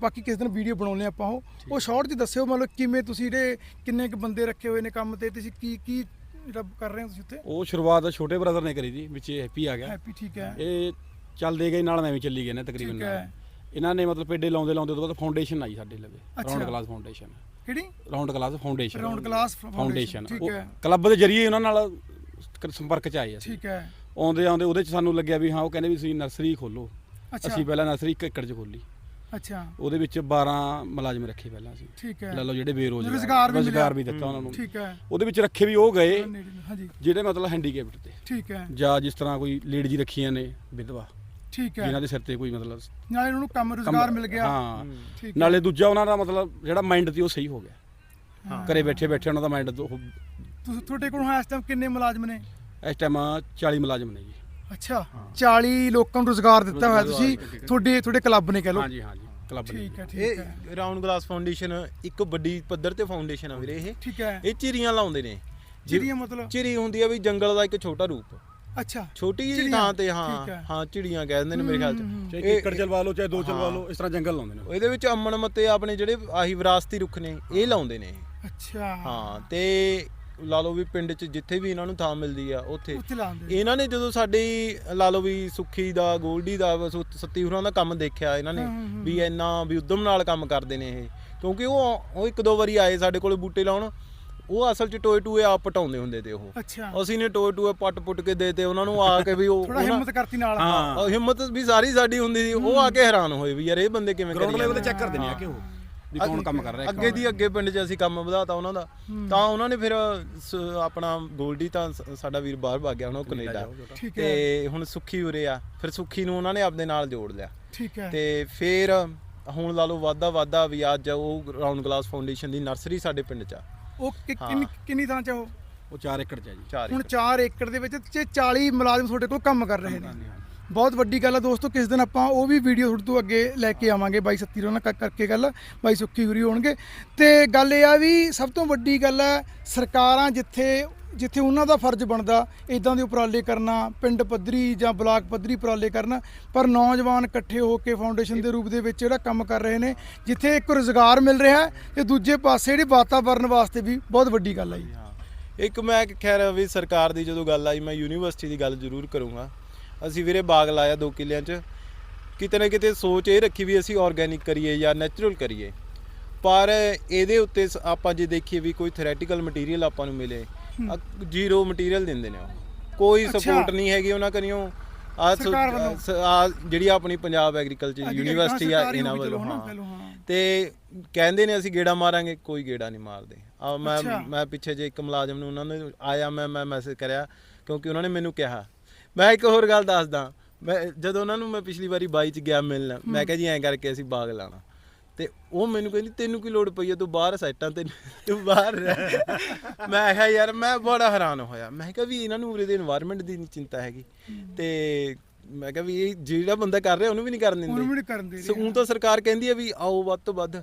ਬਾਕੀ ਕਿਸ ਦਿਨ ਵੀਡੀਓ ਬਣਾਉਣੇ ਆਪਾਂ ਉਹ। ਉਹ ਸ਼ਾਰਟ 'ਚ ਦੱਸਿਓ ਮਤਲਬ ਕਿਵੇਂ ਤੁਸੀਂ ਜਿਹੜੇ ਕਿੰਨੇ ਕੁ ਬੰਦੇ ਰੱਖੇ ਹੋਏ ਨੇ ਕੰਮ ਤੇ ਤੁਸੀਂ ਕੀ ਕੀ ਜਿਹੜਾ ਕਰ ਰਹੇ ਹੋ ਤੁਸੀਂ ਉੱਤੇ ਉਹ ਸ਼ੁਰੂਆਤ ਛੋਟੇ ਬ੍ਰਦਰ ਨੇ ਕਰੀ ਜੀ ਵਿੱਚ ਹੈਪੀ ਆ ਗਿਆ। ਹੈਪੀ ਠੀਕ ਹੈ। ਇਹ ਚੱਲਦੇ ਗਏ ਨਾਲ ਮੈਂ ਵੀ ਚੱਲੀ ਗਏ ਨੇ ਤਕਰੀਬਨ ਠੀਕ ਹੈ। ਨਾਲ। ਇਹਨਾਂ ਨੇ ਮਤਲਬ ਪੇਡੇ ਲਾਉਂਦੇ ਲਾਉਂਦੇ ਤੋਂ ਬਾਅਦ ਫਾਊਂਡੇਸ਼ਨ ਆਈ ਸਾਡੇ ਲਵੇ। ਰਾਉਂਡ ਕਲਾਸ ਫਾਊਂਡੇਸ਼ਨ ਕਿਹੜੀ? Round class foundation Class Foundation, foundation ਠੀਕ ਹੈ। ਕਲੱਬ ਦੇ ਜਰੀਏ ਉਹਨਾਂ ਨਾਲ ਸੰਪਰਕ ਚ ਆਏ ਅਸੀਂ। ਠੀਕ ਹੈ। ਆਉਂਦੇ ਆਉਂਦੇ ਉਹਦੇ ਚ ਸਾਨੂੰ ਲੱਗਿਆ ਵੀ ਹਾਂ ਉਹ ਕਹਿੰਦੇ ਵੀ ਤੁਸੀਂ ਨਰਸਰੀ ਖੋਲੋ ਅੱਛਾ। ਅਸੀਂ ਪਹਿਲਾਂ ਨਰਸਰੀ ਇੱਕ ਏਕੜ ਚ ਖੋਲੀ ਅੱਛਾ। ਉਹਦੇ ਵਿੱਚ 12 ਮੁਲਾਜ਼ਮ ਰੱਖੇ ਪਹਿਲਾਂ ਅਸੀਂ। ਠੀਕ ਹੈ। ਲੈ ਲਓ ਜਿਹੜੇ ਬੇਰੋਜ਼ਗਾਰ ਰੁਜ਼ਗਾਰ ਵੀ ਰੁਜ਼ਗਾਰ। ਵੀ ਦਿੱਤਾ ਉਹਨਾਂ ਨੂੰ। ਠੀਕ ਹੈ। ਉਹਦੇ ਵਿੱਚ ਰੱਖੇ ਵੀ ਉਹ ਗਏ ਹਾਂਜੀ। ਜਿਹੜੇ ਮਤਲਬ ਹੈਂਡੀਕੈਪਡ ਤੇ। ਠੀਕ ਹੈ। ਜਾਂ ਜਿਸ ਤਰ੍ਹਾਂ ਕੋਈ ਲੇਡੀ ਜੀ ਰੱਖੀਆਂ ਨੇ ਵਿਧਵਾ। ਠੀਕ ਹੈ। ਜਿਨ੍ਹਾਂ ਦੇ ਸਿਰ ਤੇ ਕੋਈ ਮਤਲਬ ਨਾਲੇ ਉਹਨਾਂ ਨੂੰ ਕੰਮ ਕੰਮ- ਰੁਜ਼ਗਾਰ ਮਿਲ ਗਿਆ। ਹਾਂ। ਠੀਕ ਹੈ। ਨਾਲੇ ਦੂਜਾ ਉਹਨਾਂ ਦਾ ਮਤਲਬ ਜਿਹੜਾ ਮਾਈਂਡ ਸੀ ਉਹ ਸਹੀ ਹੋ ਗਿਆ। ਹਾਂ। ਘਰੇ ਬੈਠੇ ਬੈਠੇ ਉਹਨਾਂ ਦਾ ਮਾਈਂਡ ਤੁਸੀਂ ਤੁਹਾਡੇ ਕੋਲ ਹੁਣ ਇਸ ਟਾਈਮ ਕਿੰਨੇ ਮੁਲਾਜ਼ਮ ਨੇ? ਇਸ ਟਾਈਮ 40 ਮੁਲਾਜ਼ਮ ਨੇ ਜੀ। ਅੱਛਾ 40 ਲੋਕਾਂ ਨੂੰ ਰੁਜ਼ਗਾਰ ਦਿੱਤਾ ਹੋਇਆ ਤੁਸੀਂ ਤੁਹਾਡੇ ਤੁਹਾਡੇ ਕਲੱਬ ਨੇ ਕਹਿ ਲਓ। ਹਾਂਜੀ ਹਾਂਜੀ ਕਲੱਬ ਨੇ ਠੀਕ ਹੈ ਠੀਕ ਹੈ। ਇਹ ਰਾਉਂਡ ਗਲਾਸ ਫਾਊਂਡੇਸ਼ਨ ਇੱਕ ਵੱਡੀ ਪੱਧਰ ਤੇ ਫਾਊਂਡੇਸ਼ਨ ਆ ਵੀਰੇ ਇਹ। ਠੀਕ ਹੈ। ਇਹ ਚਿਰੀਆਂ ਲਾਉਂਦੇ ਨੇ। ਜਿਹੜੀਆਂ ਮਤਲਬ? ਚਿਰੀ ਹੁੰਦੀ ਆ ਵੀ ਜੰਗਲ ਦਾ ਇੱਕ ਛੋਟਾ ਰੂਪ। ਅੱਛਾ ਛੋਟੀ ਜਿਹੀ ਥਾਂ ਤੇ ਹਾਂ ਹੈ। ਚਿੜੀਆਂ ਕਹਿ ਦਿੰਦੇ ਨੇ ਮੇਰੇ ਖਿਆਲ ਚ। ਚਾਹੇ ਏਕੜ ਚਲਵਾ ਲਓ ਚਾਹੇ ਦੋ ਚਲਵਾ। ਲਓ ਇਸ ਤਰ੍ਹਾਂ ਜੰਗਲ ਲਾਉਂਦੇ ਨੇ ਇਹਦੇ ਵਿੱਚ ਅਮਨ ਮੱਤੇ ਆਪਣੇ ਜਿਹੜੇ ਆਹੀ ਵਿਰਾਸਤੀ ਰੁੱਖ ਨੇ ਇਹ ਲਾਉਂਦੇ ਨੇ। ਅੱਛਾ। ਹਾਂ ਤੇ ਲਾ ਲਓ ਵੀ ਪਿੰਡ 'ਚ ਜਿੱਥੇ ਵੀ ਇਹਨਾਂ ਨੂੰ ਥਾਂ ਮਿਲਦੀ ਆ ਉੱਥੇ। ਉੱਥੇ ਲਾਉਂਦੇ ਇਹਨਾਂ ਨੇ ਜਦੋਂ ਸਾਡੀ ਲਾ ਲਓ ਵੀ ਸੁੱਖੀ ਦਾ ਗੋਲਡੀ ਦਾ ਸੁ- ਸੱਤੀ ਹੋਰਾਂ ਦਾ ਕੰਮ ਦੇਖਿਆ ਇਹਨਾਂ ਨੇ। ਵੀ ਇੰਨਾ ਵੀ ਉਦਮ ਨਾਲ ਕੰਮ ਕਰਦੇ ਨੇ ਇਹ। ਕਿਉਂਕਿ ਉਹ ਉਹ ਇੱਕ ਦੋ ਵਾਰੀ ਆਏ ਸਾਡੇ ਕੋਲ ਬੂਟੇ ਲਾਉਣ ਉਹ ਅਸਲ 'ਚ ਟੋਏ ਟੂਏ ਆਪ ਪਟਾਉਂਦੇ ਹੁੰਦੇ ਤੇ ਉਹ। ਅੱਛਾ। ਅਸੀਂ ਨੇ ਟੋਏ ਟੂਏ ਪੱਟ ਪੁੱਟ ਕੇ ਦੇਤੇ ਉਹਨਾਂ ਨੂੰ ਆ ਕੇ ਵੀ ਉਹ ਥੋੜਾ ਉਹਨਾਂ- ਹਿੰਮਤ ਕਰਤੀ ਨਾਲ। ਹਾਂ। ਉਹ ਹਿੰਮਤ ਵੀ ਸਾਰੀ ਸਾਡੀ ਹੁੰਦੀ ਸੀ ਉਹ ਆ ਕੇ ਹੈਰਾਨ ਹੋਏ ਵੀ ਯਾਰ ਇਹ ਬੰਦੇ ਕਿਵੇਂ ਗਰਾਊਂਡ ਕਰੀ ਲੈਵਲ ਤੇ ਚੈੱਕ ਕਰਦੇ ਨੇ ਆ ਕਿ ਉਹ। ਵੀ ਕੌਣ ਕੰਮ ਕਰ ਰਿਹਾ ਅੱਗੇ ਦੀ ਅੱਗੇ ਪਿੰਡ 'ਚ ਅਸੀਂ ਕੰਮ ਵਧਾਤਾ ਉਹਨਾਂ ਦਾ। ਤਾਂ ਉਹਨਾਂ ਨੇ ਫਿਰ ਸ- ਆਪਣਾ ਗੋਲਡੀ ਤਾਂ ਸ- ਸਾਡਾ ਵੀਰ ਬਾਹਰ ਭੱਗ ਗਿਆ ਹੁਣ ਉਹ ਕੈਨੇਡਾ। ਠੀਕ ਹੈ। ਤੇ ਹੁਣ ਸੁੱਖੀ ਉਰੇ ਆ। ਫਿਰ ਸੁੱਖੀ ਨੂੰ ਉਹਨਾਂ ਨੇ ਆਪਦੇ ਨਾਲ ਜੋੜ ਲਿਆ। ਠੀਕ ਹੈ। ਤੇ ਫਿਰ ਹੁਣ ਲਾ ਲਓ ਵਾਦਾ ਵਾਦਾ ਵੀ ਅੱਜ ਉਹ ਰਾਉਂਡ ਗਲਾਸ ਫਾਊਂਡੇਸ਼ਨ ਦੀ ਨਰਸਰੀ ਸਾਡੇ ਪਿੰਡ 'ਚ ਆ। ਉਹ ਕਿ-। ਕਿੰਨੀ ਕਿੰਨੀ ਥਾਂ ਚ ਉਹ? ਉਹ 4 ਏਕੜ ਚ ਹੈ ਜੀ। ਚਾਰ ਹੁਣ ਏਕੜ। 4 ਏਕੜ ਦੇ ਵਿੱਚ ਤੇ 40 ਮੁਲਾਜ਼ਮ ਤੁਹਾਡੇ ਕੋਲ ਕੰਮ ਕਰ ਰਹੇ ਨੇ। ਬਹੁਤ ਵੱਡੀ ਗੱਲ ਆ ਦੋਸਤੋ, ਕਿਸ ਦਿਨ ਆਪਾਂ ਉਹ ਵੀ ਵੀਡੀਓ ਤੁਹਾਡੇ ਤੋਂ ਅੱਗੇ ਲੈ ਕੇ ਆਵਾਂਗੇ ਬਾਈ ਸੱਤੀ ਰੋਣਾ ਕਰਕੇ ਗੱਲ, ਬਾਈ ਸੁੱਖੀ ਹੁਰੀ ਹੋਣਗੇ। ਤੇ ਗੱਲ ਇਹ ਆ ਵੀ ਸਭ ਤੋਂ ਵੱਡੀ ਗੱਲ ਹੈ ਸਰਕਾਰਾਂ ਜਿੱਥੇ ਜਿੱਥੇ ਉਹਨਾਂ ਦਾ ਫਰਜ਼ ਬਣਦਾ ਇਦਾਂ ਦੇ ਉਪਰਾਲੇ ਕਰਨਾ, ਪਿੰਡ ਪੱਧਰੀ ਜਾਂ ਬਲਾਕ ਪੱਧਰੀ ਉਪਰਾਲੇ ਕਰਨਾ, ਪਰ ਨੌਜਵਾਨ ਇਕੱਠੇ ਹੋ ਕੇ ਫਾਊਂਡੇਸ਼ਨ ਦੇ ਰੂਪ ਦੇ ਵਿੱਚ ਜਿਹੜਾ ਕੰਮ ਕਰ ਰਹੇ ਨੇ, ਜਿੱਥੇ ਇੱਕ ਰੋਜ਼ਗਾਰ ਮਿਲ ਰਿਹਾ ਹੈ ਤੇ ਦੂਜੇ ਪਾਸੇ ਜਿਹੜੀ ਵਾਤਾਵਰਣ ਵਾਸਤੇ ਵੀ ਬਹੁਤ ਵੱਡੀ ਗੱਲ ਆ ਜੀ। ਇੱਕ ਮੈਂ ਖੈਰ ਵੀ ਸਰਕਾਰ ਦੀ ਜਦੋਂ ਗੱਲ ਆਈ, ਮੈਂ ਯੂਨੀਵਰਸਿਟੀ ਦੀ ਗੱਲ ਜ਼ਰੂਰ ਕਰੂੰਗਾ। ਅਸੀਂ ਵੀਰੇ ਬਾਗ ਲਾਇਆ 2 ਕਿੱਲਿਆਂ 'ਚ ਕਿਤੇ ਨਾ ਕਿਤੇ ਸੋਚ ਇਹ ਰੱਖੀ ਵੀ ਅਸੀਂ ਆਰਗੈਨਿਕ ਕਰੀਏ ਜਾਂ ਨੈਚੁਰਲ ਕਰੀਏ ਪਰ ਇਹਦੇ ਉੱਤੇ ਆਪਾਂ ਜੇ ਦੇਖੀਏ ਵੀ ਕੋਈ ਥਿਓਰੈਟੀਕਲ ਮਟੀਰੀਅਲ ਆਪਾਂ ਨੂੰ ਮਿਲੇ ਜ਼ੀਰੋ ਮਟੀਰੀਅਲ ਦਿੰਦੇ ਨੇ ਕੋਈ। ਸਪੋਰਟ ਨਹੀਂ ਹੈਗੀ ਉਹਨਾਂ ਕਰੀਓ ਆ। ਜਿਹੜੀ ਆਪਣੀ ਪੰਜਾਬ ਐਗਰੀਕਲਚਰ ਯੂਨੀਵਰਸਿਟੀ ਆ ਇਹਨਾਂ ਵੱਲੋਂ ਹਾਂ। ਤੇ ਕਹਿੰਦੇ ਨੇ ਅਸੀਂ ਗੇੜਾ ਮਾਰਾਂਗੇ ਕੋਈ ਗੇੜਾ ਨਹੀਂ ਮਾਰਦੇ ਆ ਮੈਂ। ਮੈਂ ਪਿੱਛੇ ਜੇ ਇੱਕ ਮੁਲਾਜ਼ਮ ਨੂੰ ਉਹਨਾਂ ਨੇ ਆਇਆ ਮੈਂ ਮੈਂ ਮੈਸੇਜ ਕਰਿਆ ਕਿਉਂਕਿ ਉਹਨਾਂ ਨੇ ਮੈਨੂੰ ਕਿਹਾ ਮੈਂ ਇੱਕ ਹੋਰ ਗੱਲ ਦੱਸਦਾ। ਮੈਂ ਜਦੋਂ ਉਹਨਾਂ ਨੂੰ ਮੈਂ ਪਿਛਲੀ ਵਾਰੀ ਬਾਈ ਚ ਗਿਆ ਮਿਲਣ ਮੈਂ ਕਿਹਾ ਜੀ ਐਂ ਕਰਕੇ ਅਸੀਂ ਬਾਗ ਲਾਣਾ ਤੇ ਉਹ ਮੈਨੂੰ ਕਹਿੰਦੀ ਤੈਨੂੰ ਕੀ ਲੋੜ ਪਈ ਐ ਤੂੰ ਬਾਹਰ ਸਾਈਟਾਂ ਤੇ ਤੂੰ ਬਾਹਰ ਰਹਿ। ਮੈਂ ਕਿਹਾ ਯਾਰ ਮੈਂ ਬੜਾ ਹੈਰਾਨ ਹੋਇਆ। ਮੈਂ ਕਿਹਾ ਵੀ ਇਹਨਾਂ ਨੂੰ ਉਰੇ ਦੇ এনवायरमेंट ਦੀ ਚਿੰਤਾ ਹੈਗੀ। ਤੇ ਮੈਂ ਕਿਹਾ ਵੀ ਇਹ ਜਿਹੜਾ ਬੰਦਾ ਕਰ ਰਿਹਾ ਉਹਨੂੰ ਵੀ ਨਹੀਂ ਕਰਨ ਦਿੰਦੇ। ਉਹਨੂੰ ਵੀ ਨਹੀਂ ਕਰਨ ਦਿੰਦੇ ਸੋ ਤਾਂ ਸਰਕਾਰ ਕਹਿੰਦੀ ਹੈ ਵੀ ਆਓ ਵੱਧ ਤੋਂ ਵੱਧ।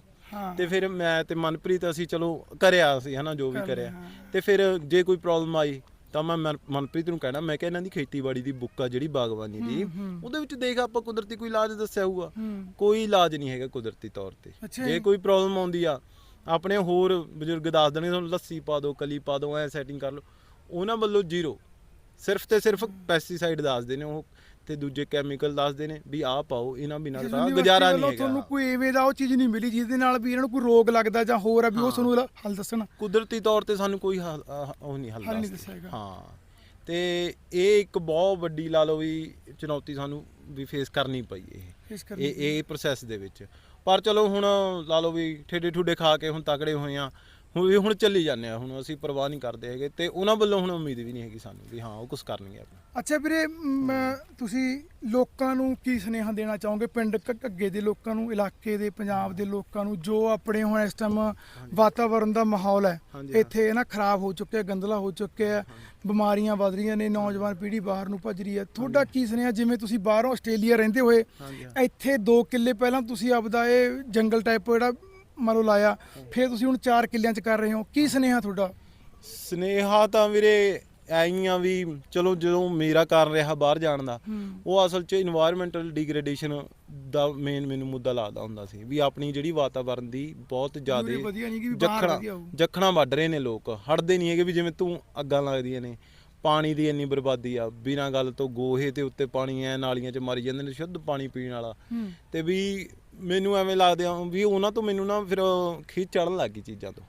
ਤੇ ਫਿਰ ਮੈਂ ਤੇ ਮਨਪ੍ਰੀਤ ਅਸੀਂ ਚਲੋ ਕਰਿਆ ਅਸੀਂ ਹਨਾ ਜੋ ਵੀ ਕਰਿਆ ਤੇ ਫਿਰ ਜੇ ਕੋਈ ਪ੍ਰੋਬਲਮ ਆਈ ਤਾਂ ਮੈਂ ਮਨ- ਮਨਪ੍ਰੀਤ ਨੂੰ ਕਹਿਣਾ ਮੈਂ ਕਿਹਾ ਇਹਨਾਂ ਦੀ ਖੇਤੀਬਾੜੀ ਦੀ ਬੁੱਕ ਆ ਜਿਹੜੀ ਬਾਗਬਾਨੀ ਦੀ ਉਹਦੇ ਵਿੱਚ ਦੇਖ ਆਪਾਂ ਕੁਦਰਤੀ ਕੋਈ ਇਲਾਜ ਦੱਸਿਆ ਹੋਊਗਾ। ਹੂੰ। ਕੋਈ ਇਲਾਜ ਨਹੀਂ ਹੈਗਾ ਕੁਦਰਤੀ ਤੌਰ ਤੇ। ਅੱਛਾ ਜੇ ਜੀ। ਕੋਈ ਪ੍ਰੋਬਲਮ ਆਉਂਦੀ ਆ ਆਪਣੇ ਹੋਰ ਬਜ਼ੁਰਗ ਦੱਸ ਦੇਣਗੇ ਤੁਹਾਨੂੰ ਲੱਸੀ ਪਾ ਦਿਓ ਕਲੀ ਪਾ ਦਿਓ ਐ ਸੈਟਿੰਗ ਕਰ ਲਓ ਉਹਨਾਂ ਵੱਲੋਂ ਜ਼ੀਰੋ। ਸਿਰਫ ਤੇ ਸਿਰਫ ਪੈਸਟੀਸਾਈਡ ਦੱਸਦੇ ਨੇ ਉਹ ਤੇ ਦੂਜੇ ਕੈਮੀਕਲ ਦੱਸਦੇ ਨੇ ਵੀ ਆਹ ਪਾਓ ਇਹਨਾਂ ਬਿਨਾਂ ਤਾਂ ਗੁਜ਼ਾਰਾ ਨਹੀਂ ਵੱਲੋਂ ਤੁਹਾਨੂੰ ਹੈਗਾ ਕੋਈ ਐਵੇਂ ਦਾ ਉਹ ਚੀਜ਼ ਨਹੀਂ ਮਿਲੀ ਜਿਹਦੇ ਨਾਲ ਵੀ ਇਹਨਾਂ ਨੂੰ ਕੋਈ ਰੋਗ ਲੱਗਦਾ ਜਾਂ ਹੋਰ ਆ ਵੀ ਉਹ ਤੁਹਾਨੂੰ ਇਹਦਾ ਹੱਲ ਦੱਸਣ। ਕੁਦਰਤੀ ਤੌਰ ਤੇ ਸਾਨੂੰ ਕੋਈ ਉਹ ਨਹੀਂ ਹੱਲ ਦੱਸਦੇ। ਹੈਗਾ। ਹਾਂ। ਤੇ ਇਹ ਇੱਕ ਬਹੁਤ ਵੱਡੀ ਲਾ ਲਓ ਵੀ ਚੁਣੌਤੀ ਸਾਨੂੰ ਵੀ ਫੇਸ ਕਰਨੀ ਪਈ ਇਹ। ਇਹ ਇਹ ਪ੍ਰੋਸੈਸ ਦੇ ਵਿੱਚ। ਪਰ ਚਲੋ ਹੁਣ ਲਾ ਲਓ ਵੀ ਠੇਡੇ ਠੁੱਡੇ ਖਾ ਕੇ ਹੁਣ ਤਕੜੇ ਹੋਏ ਆ ਹੁਣ ਵੀ ਹੁਣ ਚੱਲੀ ਜਾਂਦੇ ਆ ਹੁਣ ਅਸੀਂ ਪਰਵਾਹ ਨਹੀਂ ਕਰਦੇ ਹੈਗੇ ਤੇ ਉਹਨਾਂ ਵੱਲੋਂ ਹੁਣ ਉਮੀਦ ਵੀ ਨਹੀਂ ਹੈਗੀ ਸਾਨੂੰ ਵੀ ਹਾਂ ਉਹ ਕੁਝ ਕਰਨਗੇ ਆਪਣਾ। ਅੱਛਾ ਵੀਰੇ ਮ, ਤੁਸੀਂ ਲੋਕਾਂ ਨੂੰ ਕੀ ਸੁਨੇਹਾ ਦੇਣਾ ਚਾਹੋਗੇ? ਪਿੰਡ ਘ- ਘੱਗੇ ਦੇ ਲੋਕਾਂ ਨੂੰ ਇਲਾਕੇ ਦੇ ਪੰਜਾਬ ਦੇ ਲੋਕਾਂ ਨੂੰ ਜੋ ਆਪਣੇ ਹੁਣ ਇਸ ਟਾਈਮ ਵਾਤਾਵਰਣ ਦਾ ਮਾਹੌਲ ਹੈ ਹਾਂਜੀ, ਹਾਂ। ਇੱਥੇ ਨਾ ਖਰਾਬ ਹੋ ਚੁੱਕਿਆ ਗੰਦਲਾ ਹੋ ਚੁੱਕਿਆ ਬਿਮਾਰੀਆਂ ਵੱਧ ਰਹੀਆਂ ਨੇ ਨੌਜਵਾਨ ਪੀੜ੍ਹੀ ਬਾਹਰ ਨੂੰ ਭੱਜ ਰਹੀ ਹੈ। ਤੁਹਾਡਾ ਕੀ ਸੁਨੇਹਾ? ਜਿਵੇਂ ਤੁਸੀਂ ਬਾਹਰੋਂ ਆਸਟ੍ਰੇਲੀਆ ਰਹਿੰਦੇ ਹੋਏ ਹਾਂਜੀ, ਇੱਥੇ 2 ਕਿੱਲੇ ਪਹਿਲਾਂ ਤੁਸੀਂ ਆਪਦਾ ਇਹ ਜੰਗਲ ਟਾਈਪ ਜਿਹੜਾ ਮੰਨ ਲਓ ਲਾਇਆ। ਫਿਰ ਤੁਸੀਂ ਹੁਣ 4 ਕਿੱਲਿਆਂ 'ਚ ਕਰ ਰਹੇ ਹੋ। ਕੀ ਸਨੇਹਾ ਤੁਹਾਡਾ? ਸਨੇਹਾ ਤਾਂ ਵੀਰੇ ਆਈਆਂ ਵੀ ਚਲੋ ਜਦੋਂ ਮੇਰਾ ਕਾਰਨ ਰਿਹਾ ਬਾਹਰ ਜਾਣ ਦਾ ਉਹ ਅਸਲ 'ਚ এনवायरमेंटਲ ਡਿਗਰੇਡੇਸ਼ਨ ਦਾ ਮੇਨ ਮੈਨੂੰ ਮੁੱਦਾ ਲੱਗਦਾ ਹੁੰਦਾ ਸੀ ਵੀ ਆਪਣੀ ਜਿਹੜੀ ਵਾਤਾਵਰਨ ਦੀ ਬਹੁਤ ਜ਼ਿਆਦਾ ਜਖਣਾ ਨਹੀਂ ਵੱਢ ਰਹੇ ਨੇ ਲੋਕ। ਹਟਦੇ ਨਹੀਂ ਹੈਗੇ ਵੀ ਜਿਵੇਂ ਤੂੰ ਅੱਗਾਂ ਲੱਗਦੀਆਂ ਨੇ। ਪਾਣੀ ਦੀ ਇੰਨੀ ਬਰਬਾਦੀ ਆ। ਬਿਨਾਂ ਗੱਲ ਤੋਂ ਗੋਹੇ ਤੇ ਉੱਤੇ ਪਾਣੀ ਐ ਨਾਲੀਆਂ 'ਚ ਮਰੀ ਜਾਂਦੇ ਨੇ ਸ਼ੁੱਧ ਪਾਣੀ ਪੀਣ ਵਾਲਾ। ਤੇ ਵੀ ਮੈਨੂੰ ਐਵੇਂ ਲੱਗਦਾ ਵੀ ਉਹਨਾਂ ਤੋਂ ਮੈਨੂੰ ਨਾ ਫਿਰ ਖਿੱਚ ਚੜਨ ਲੱਗ ਗਈ ਚੀਜ਼ਾਂ ਤੋਂ।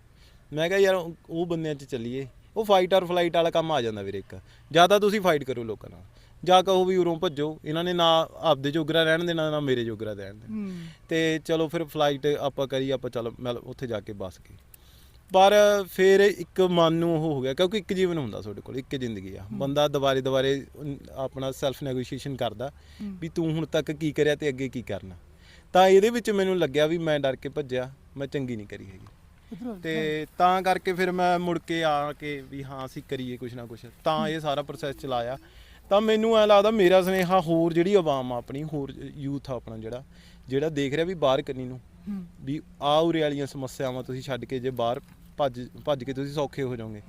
ਮੈਂ ਕਿਹਾ ਯਾਰ ਉਹ ਬੰਦਿਆਂ 'ਚ ਚੱਲੀਏ। ਉਹ ਫਾਈਟ ਔਰ ਫਲਾਈਟ ਵਾਲਾ ਕੰਮ ਆ ਜਾਂਦਾ ਵੀਰੇ ਇੱਕ। ਜ਼ਿਆਦਾ ਤੁਸੀਂ ਫਾਈਟ ਕਰੋ ਲੋਕਾਂ ਨਾਲ। ਜਾਂ ਕਹੋ ਵੀ ਉਰੋਂ ਭੱਜੋ। ਇਹਨਾਂ ਨੇ ਨਾ ਆਪਦੇ ਜੋਗਰਾ ਰਹਿਣ ਦੇਣਾ ਨਾ ਮੇਰੇ ਜੋਗਰਾ ਰਹਿਣ ਦੇਣਾ। ਹੂੰ। ਤੇ ਚਲੋ ਫਿਰ ਫਲਾਈਟ ਆਪਾਂ ਕਰੀ ਆਪਾਂ ਚਲ ਮੈਂ ਉੱਥੇ ਜਾ ਕੇ ਬਸ ਗਏ। ਪਰ ਫਿਰ ਇੱਕ ਮਨ ਨੂੰ ਉਹ ਹੋ ਗਿਆ ਕਿਉਂਕਿ ਇੱਕ ਜੀਵਨ ਹੁੰਦਾ ਤੁਹਾਡੇ ਕੋਲ ਇੱਕ ਜ਼ਿੰਦਗੀ ਆ। ਬੰਦਾ ਦੁਬਾਰੇ ਦੁਬਾਰੇ ਆਪਣਾ ਸੈਲਫ ਨੈਗੋਸ਼ੀਏਸ਼ਨ ਕਰਦਾ ਵੀ ਤੂੰ ਹੁਣ ਤੱਕ ਕੀ ਕਰਿਆ ਤੇ ਅੱਗੇ ਕੀ ਕਰਨਾ। ਤਾਂ ਇਹਦੇ ਵਿੱਚ ਮੈਨੂੰ ਲੱਗਿਆ ਵੀ ਮੈਂ ਡਰ ਕੇ ਭੱਜਿਆ ਮੈਂ ਚੰਗੀ ਨਹੀਂ ਕਰੀ ਹੈਗੀ। ਤੇ ਤਾਂ ਕਰਕੇ ਫਿਰ ਮੈਂ ਮੁੜ ਕੇ ਆ ਕੇ ਵੀ ਹਾਂ ਅਸੀਂ ਕਰੀਏ ਕੁਛ ਨਾ ਕੁਛ। ਤਾਂ ਇਹ ਸਾਰਾ ਪ੍ਰੋਸੈਸ ਚਲਾਇਆ। ਤਾਂ ਮੈਨੂੰ ਐ ਲੱਗਦਾ ਮੇਰਾ ਸੁਨੇਹਾ ਹੋਰ ਜਿਹੜੀ ਆਵਾਮ ਆਪਣੀ ਹੋਰ ਯੂਥ ਆ ਆਪਣਾ ਜਿਹੜਾ ਜਿਹੜਾ ਦੇਖ ਰਿਹਾ ਵੀ ਬਾਹਰ ਕੰਨੀ ਨੂੰ ਵੀ ਆ ਉਰੇ ਵਾਲੀਆਂ ਸਮੱਸਿਆਵਾਂ ਤੁਸੀਂ ਛੱਡ ਕੇ ਜੇ ਬਾਹਰ ਭੱਜ ਭੱਜ ਕੇ ਤੁਸੀਂ ਸੌਖੇ ਹੋ ਜਾਓਗੇ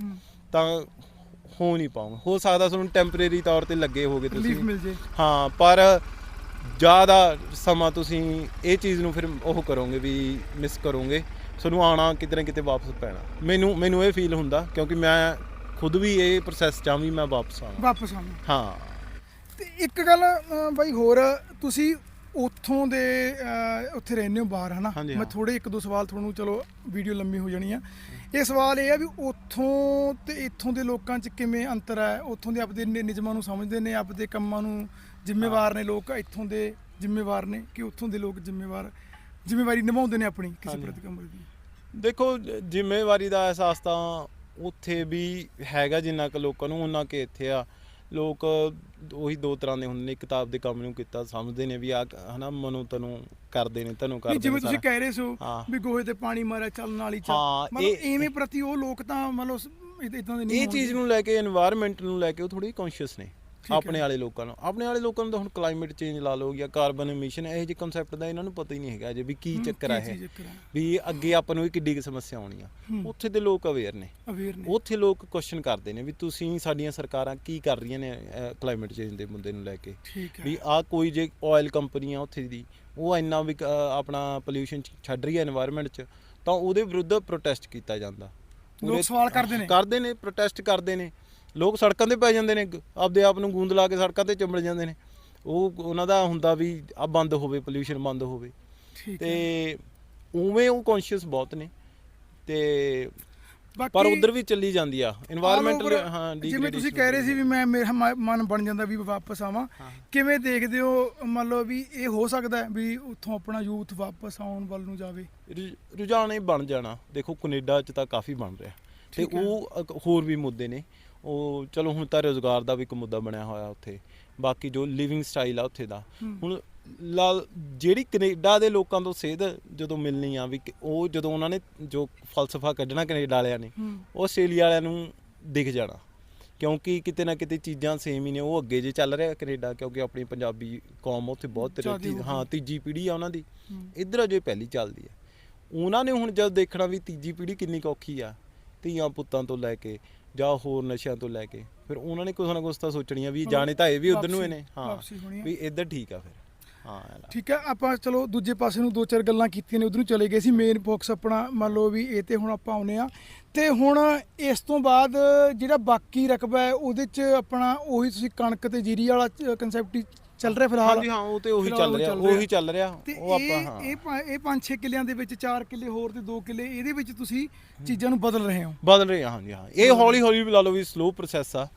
ਤਾਂ ਹੋ ਨਹੀਂ ਪਾਉਂਗੇ। ਹੋ ਸਕਦਾ ਤੁਹਾਨੂੰ ਟੈਂਪਰੇਰੀ ਤੌਰ ਤੇ ਲੱਗੇ ਹੋਗੇ ਤੁਸੀਂ ਹਾਂ ਪਰ ਜ਼ਿਆਦਾ ਸਮਾਂ ਤੁਸੀਂ ਇਹ ਚੀਜ਼ ਨੂੰ ਫਿਰ ਉਹ ਕਰੋਗੇ ਵੀ ਮਿਸ ਕਰੋਗੇ। ਤੁਹਾਨੂੰ ਆਣਾ ਕਿਤੇ ਨਾ ਕਿਤੇ ਵਾਪਸ ਪੈਣਾ। ਮੈਨੂੰ ਮੈਨੂੰ ਇਹ ਫੀਲ ਹੁੰਦਾ ਕਿਉਂਕਿ ਮੈਂ ਖੁਦ ਵੀ ਇਹ ਪ੍ਰੋਸੈਸ ਚਾਹਾਂ ਵੀ ਮੈਂ ਵਾਪਸ ਆਵਾਂ। ਵਾਪਸ ਆਉਣਾ ਹਾਂ। ਤੇ ਇੱਕ ਗੱਲ ਅਹ, ਬਾਈ ਹੋਰ ਤੁਸੀਂ ਉੱਥੋਂ ਦੇ ਉੱਥੇ ਰਹਿੰਦੇ ਹੋ ਬਾਹਰ ਹਨਾ? ਹਾਂਜੀ, ਮੈਂ ਹਾਂ। ਥੋੜੇ ਇੱਕ ਦੋ ਸਵਾਲ ਤੁਹਾਨੂੰ ਚਲੋ ਵੀਡੀਓ ਲੰਮੀ ਹੋ ਜਾਣੀ ਆ। ਇਹ ਸਵਾਲ ਇਹ ਆ ਵੀ ਉੱਥੋਂ ਤੇ ਇੱਥੋਂ ਦੇ ਲੋਕਾਂ 'ਚ ਕਿਵੇਂ ਅੰਤਰ ਹੈ? ਉੱਥੋਂ ਦੇ ਆਪਦੇ ਨਿ- ਨਿਯਮਾਂ ਨੂੰ ਸਮਝਦੇ ਨੇ ਆਪਦੇ ਕੰਮਾਂ ਨੂੰ ਜ਼ਿੰਮੇਵਾਰ ਨੇ ਲੋਕ ਇੱਥੋਂ ਦੇ ਜ਼ਿੰਮੇਵਾਰ ਨੇ ਕਿ ਉੱਥੋਂ ਦੇ ਲੋਕ ਜ਼ਿੰਮੇਵਾਰ ਜ਼ਿੰਮੇਵਾਰੀ ਨਿਭਾਉਂਦੇ ਨੇ ਆਪਣੀ ਕਿਸੇ ਪ੍ਰਤੀ ਕਮਰ ਦੀ। ਦੇਖੋ ਜ਼ਿੰਮੇਵਾਰੀ ਦਾ ਅਹਿਸਾਸ ਤਾਂ ਉੱਥੇ ਵੀ ਹੈਗਾ ਜਿੰਨਾ ਕਿ ਲੋਕਾਂ ਨੂੰ ਉਹਨਾਂ ਕਿ ਇੱਥੇ ਆ। ਲੋਕ ਉਹੀ ਦੋ ਤਰ੍ਹਾਂ ਦੇ ਹੁੰਦੇ ਨੇ ਕਿਤਾਬ ਦੇ ਕੰਮ ਨੂੰ ਕੀਤਾ ਸਮਝਦੇ ਨੇ ਵੀ ਆ ਹਨਾ ਮਨੋਂ ਤਨੂੰ ਕਰਦੇ ਨੇ ਤਨੂੰ ਕਰਦੇ ਜਿਵੇਂ ਤੁਸੀਂ ਕਹਿ ਰਹੇ ਸੋ ਵੀ ਗੋਹੇ ਤੇ ਪਾਣੀ ਮਾਰਿਆ ਚੱਲਣ ਵਾਲੀ ਚਾ ਮਤਲਬ ਐਵੇਂ ਪ੍ਰਤੀ ਉਹ ਲੋਕ ਤਾਂ ਮਤਲਬ ਇਦਾਂ ਦੇ ਨਹੀਂ ਇਹ ਚੀਜ਼ ਨੂੰ ਲੈ ਕੇ এনवायरमेंट ਨੂੰ ਲੈ ਕੇ ਉਹ ਥੋੜੀ ਕੌਨਸ਼ੀਅਸ ਨੇ। ਆਪਣੇ ਵਾਲੇ ਲੋਕਾਂ ਨੂੰ। ਆਪਣੇ ਵਾਲੇ ਲੋਕਾਂ ਨੂੰ ਤਾਂ ਹੁਣ ਕਲਾਈਮੇਟ ਚੇਂਜ ਲਾ ਲਓ ਜਾਂ ਕਾਰਬਨ ਐਮਿਸ਼ਨ ਇਹੋ ਜਿਹੇ ਕਨਸੈਪਟ ਦਾ ਇਹਨਾਂ ਨੂੰ ਪਤਾ ਹੀ ਨਹੀਂ ਹੈਗਾ ਜੇ ਵੀ ਕੀ ਚੱਕਰ ਆ ਵੀ ਅੱਗੇ ਆਪਾਂ ਨੂੰ ਇਹ ਕਿੱਡੀ ਕਿ ਸਮੱਸਿਆ ਆਉਣੀ ਆ। ਉੱਥੇ ਦੇ ਲੋਕ ਅਵੇਅਰ ਨੇ। ਉੱਥੇ ਲੋਕ ਕੁਐਸਚਨ ਕਰਦੇ ਨੇ ਵੀ ਤੁਸੀਂ ਸਾਡੀਆਂ ਸਰਕਾਰਾਂ ਕੀ ਕਰ ਰਹੀਆਂ ਨੇ ਕਲਾਈਮੇਟ ਚੇਂਜ ਦੇ ਮੁੱਦੇ ਨੂੰ ਲੈ ਕੇ। ਵੀ ਆ ਕੋਈ ਜੇ ਆਇਲ ਕੰਪਨੀਆਂ ਉੱਥੇ ਦੀ ਉਹ ਇੰਨਾ ਵੀ ਆਪਣਾ ਪੋਲੂਸ਼ਨ ਛੱਡ ਰਹੀ ਹੈ এনवायरमेंट 'ਚ ਤਾਂ ਉਹਦੇ ਵਿਰੁੱਧ ਪ੍ਰੋਟੈਸਟ ਕੀਤਾ ਜਾਂਦਾ। ਲੋਕ ਸਵਾਲ ਕਰਦੇ ਨੇ। ਕਰਦੇ ਨੇ ਪ੍ਰੋਟੈਸਟ ਕਰਦੇ ਨੇ। ਲੋਕ ਸੜਕਾਂ ਤੇ ਪੈ ਜਾਂਦੇ ਨੇ ਆਪਦੇ ਆਪ ਨੂੰ ਗੂੰਦ ਲਾ ਕੇ ਸੜਕਾਂ ਤੇ ਚੰਬੜ ਜਾਂਦੇ ਨੇ। ਉਹ ਉਹਨਾਂ ਦਾ ਹੁੰਦਾ ਵੀ ਆ ਬੰਦ ਹੋਵੇ ਪੋਲੂਸ਼ਨ ਬੰਦ ਹੋਵੇ। ਤੇ ਉਵੇਂ ਉਹ ਕੌਨਸ਼ੀਅਸ ਬਹੁਤ ਨੇ। ਤੇ ਪਰ ਉਧਰ ਵੀ ਚੱਲੀ ਜਾਂਦੀ ਆ। এনवायरमेंटਲ ਹਾਂ ਜਿਵੇਂ ਤੁਸੀਂ ਕਹਿ ਰਹੇ ਸੀ ਵੀ ਮੈਂ ਮੇਰਾ ਮਨ ਬਣ ਜਾਂਦਾ ਵੀ ਵਾਪਸ ਆਵਾਂ। ਕਿਵੇਂ ਦੇਖਦੇ ਹੋ ਮੰਨ ਲਓ ਵੀ ਇਹ ਹੋ ਸਕਦਾ ਵੀ ਉੱਥੋਂ ਆਪਣਾ ਯੂਥ ਵਾਪਸ ਆਉਣ ਵੱਲ ਨੂੰ ਜਾਵੇ? ਰੁਝਾਨ ਬਣ ਜਾਣਾ। ਦੇਖੋ ਕੈਨੇਡਾ 'ਚ ਤਾਂ ਕਾਫੀ ਬਣ ਰਿਹਾ। ਤੇ ਉਹ ਹੋਰ ਵੀ ਮੁੱਦੇ ਨੇ। ਉਹ ਚਲੋ ਹੁਣ ਤਾਂ ਰੋਜ਼ਗਾਰ ਦਾ ਵੀ ਇੱਕ ਮੁੱਦਾ ਬਣਿਆ ਹੋਇਆ ਉੱਥੇ। ਬਾਕੀ ਜੋ ਲਿਵਿੰਗ ਸਟਾਈਲ ਆ ਉੱਥੇ ਦਾ। ਹੁਣ ਲਾ- ਜਿਹੜੀ ਕੈਨੇਡਾ ਦੇ ਲੋਕਾਂ ਤੋਂ ਸੇਧ ਜਦੋਂ ਮਿਲਣੀ ਆ ਵੀ ਉਹ ਜਦੋਂ ਉਹਨਾਂ ਨੇ ਜੋ ਫਲਸਫਾ ਕੱਢਣਾ ਕੈਨੇਡਾ ਵਾਲਿਆਂ ਨੇ ਉਹ ਆਸਟ੍ਰੇਲੀਆ ਵਾਲਿਆਂ ਨੂੰ ਦਿਖ ਜਾਣਾ। ਕਿਉਂਕਿ ਕਿਤੇ ਨਾ ਕਿਤੇ ਚੀਜ਼ਾਂ ਸੇਮ ਹੀ ਨੇ ਉਹ ਅੱਗੇ ਜੇ ਚੱਲ ਰਿਹਾ ਕੈਨੇਡਾ ਕਿਉਂਕਿ ਆਪਣੀ ਪੰਜਾਬੀ ਕੌਮ ਉੱਥੇ ਬਹੁਤ ਜ਼ਿਆਦੇ ਤੀ- ਹੋ ਤੀਜੀ ਪੀੜ੍ਹੀ ਆ ਉਹਨਾਂ ਦੀ। ਇੱਧਰ ਅਜੇ ਪਹਿਲੀ ਚੱਲਦੀ ਹੈ ਉਹਨਾਂ ਨੇ ਹੁਣ ਜਦ ਦੇਖਣਾ ਵੀ ਤੀਜੀ ਪੀੜ੍ਹੀ ਕਿੰਨੀ ਔਖੀ ਆ ਧੀਆਂ ਪੁੱਤਾਂ ਤੋਂ ਲੈ ਕੇ। ਜਾਂ ਹੋਰ ਨਸ਼ਿਆਂ ਤੋਂ ਲੈ ਕੇ। ਫਿਰ ਉਹਨਾਂ ਨੇ ਕੁਛ ਨਾ ਕੁਛ ਤਾਂ ਸੋਚਣੀਆਂ ਵੀ ਜਾਣੇ ਤਾਂ ਇਹ ਵੀ ਉਧਰ ਨੂੰ ਹੀ ਨੇ। ਵਾਪਸੀ- ਹਾਂ ਵਾਪਸੀ ਹੋਣੀ ਆ। ਵੀ ਇੱਧਰ ਠੀਕ ਆ ਫਿਰ। ਹਾਂ ਲਾ। ਠੀਕ ਹੈ ਆਪਾਂ ਚਲੋ ਦੂਜੇ ਪਾਸੇ ਨੂੰ ਦੋ ਚਾਰ ਗੱਲਾਂ ਕੀਤੀਆਂ ਨੇ ਉਧਰ ਨੂੰ ਚਲੇ ਗਏ ਸੀ। ਮੇਨ ਫੋਕਸ ਆਪਣਾ ਮੰਨ ਲਓ ਵੀ ਇਹ ਤੇ ਹੁਣ ਆਪਾਂ ਆਉਨੇ ਆ ਤੇ ਹੁਣ ਇਸ ਤੋਂ ਬਾਅਦ ਜਿਹੜਾ ਬਾਕੀ ਰਕਬਾ ਹੈ ਉਹਦੇ ਚ ਆਪਣਾ ਉਹੀ ਤੁਸੀਂ ਕਣਕ ਤੇ ਜੀਰੀ ਵਾਲਾ ਕਨਸੈਪਟ ਚੱਲ ਰਿਹਾ ਫਿਲਹਾਲ। ਹਾਂਜੀ ਹਾਂ ਉਹ ਤੇ ਉਹੀ ਚੱਲ ਰਿਹਾ। ਉਹੀ ਚੱਲ ਰਿਹਾ। ਤੇ ਉਹ ਆਪਾਂ ਹਾਂ। ਇਹ ਇਹ 5-6 ਕਿੱਲਿਆਂ ਦੇ ਵਿੱਚ 4 ਕਿੱਲੇ ਹੋਰ ਤੇ 2 ਕਿੱਲੇ ਇਹਦੇ ਵਿੱਚ ਤੁਸੀਂ ਚੀਜ਼ਾਂ ਨੂੰ ਬਦਲ ਰਹੇ ਹੋ। ਬਦਲ ਰਹੇ ਹਾਂ ਹਾਂਜੀ ਹਾਂ। ਇਹ ਹੌਲੀ ਹੌਲੀ ਲਾ ਲਓ ਵੀ ਸਲੋ ਪ੍ਰੋਸੈਸ ਆ।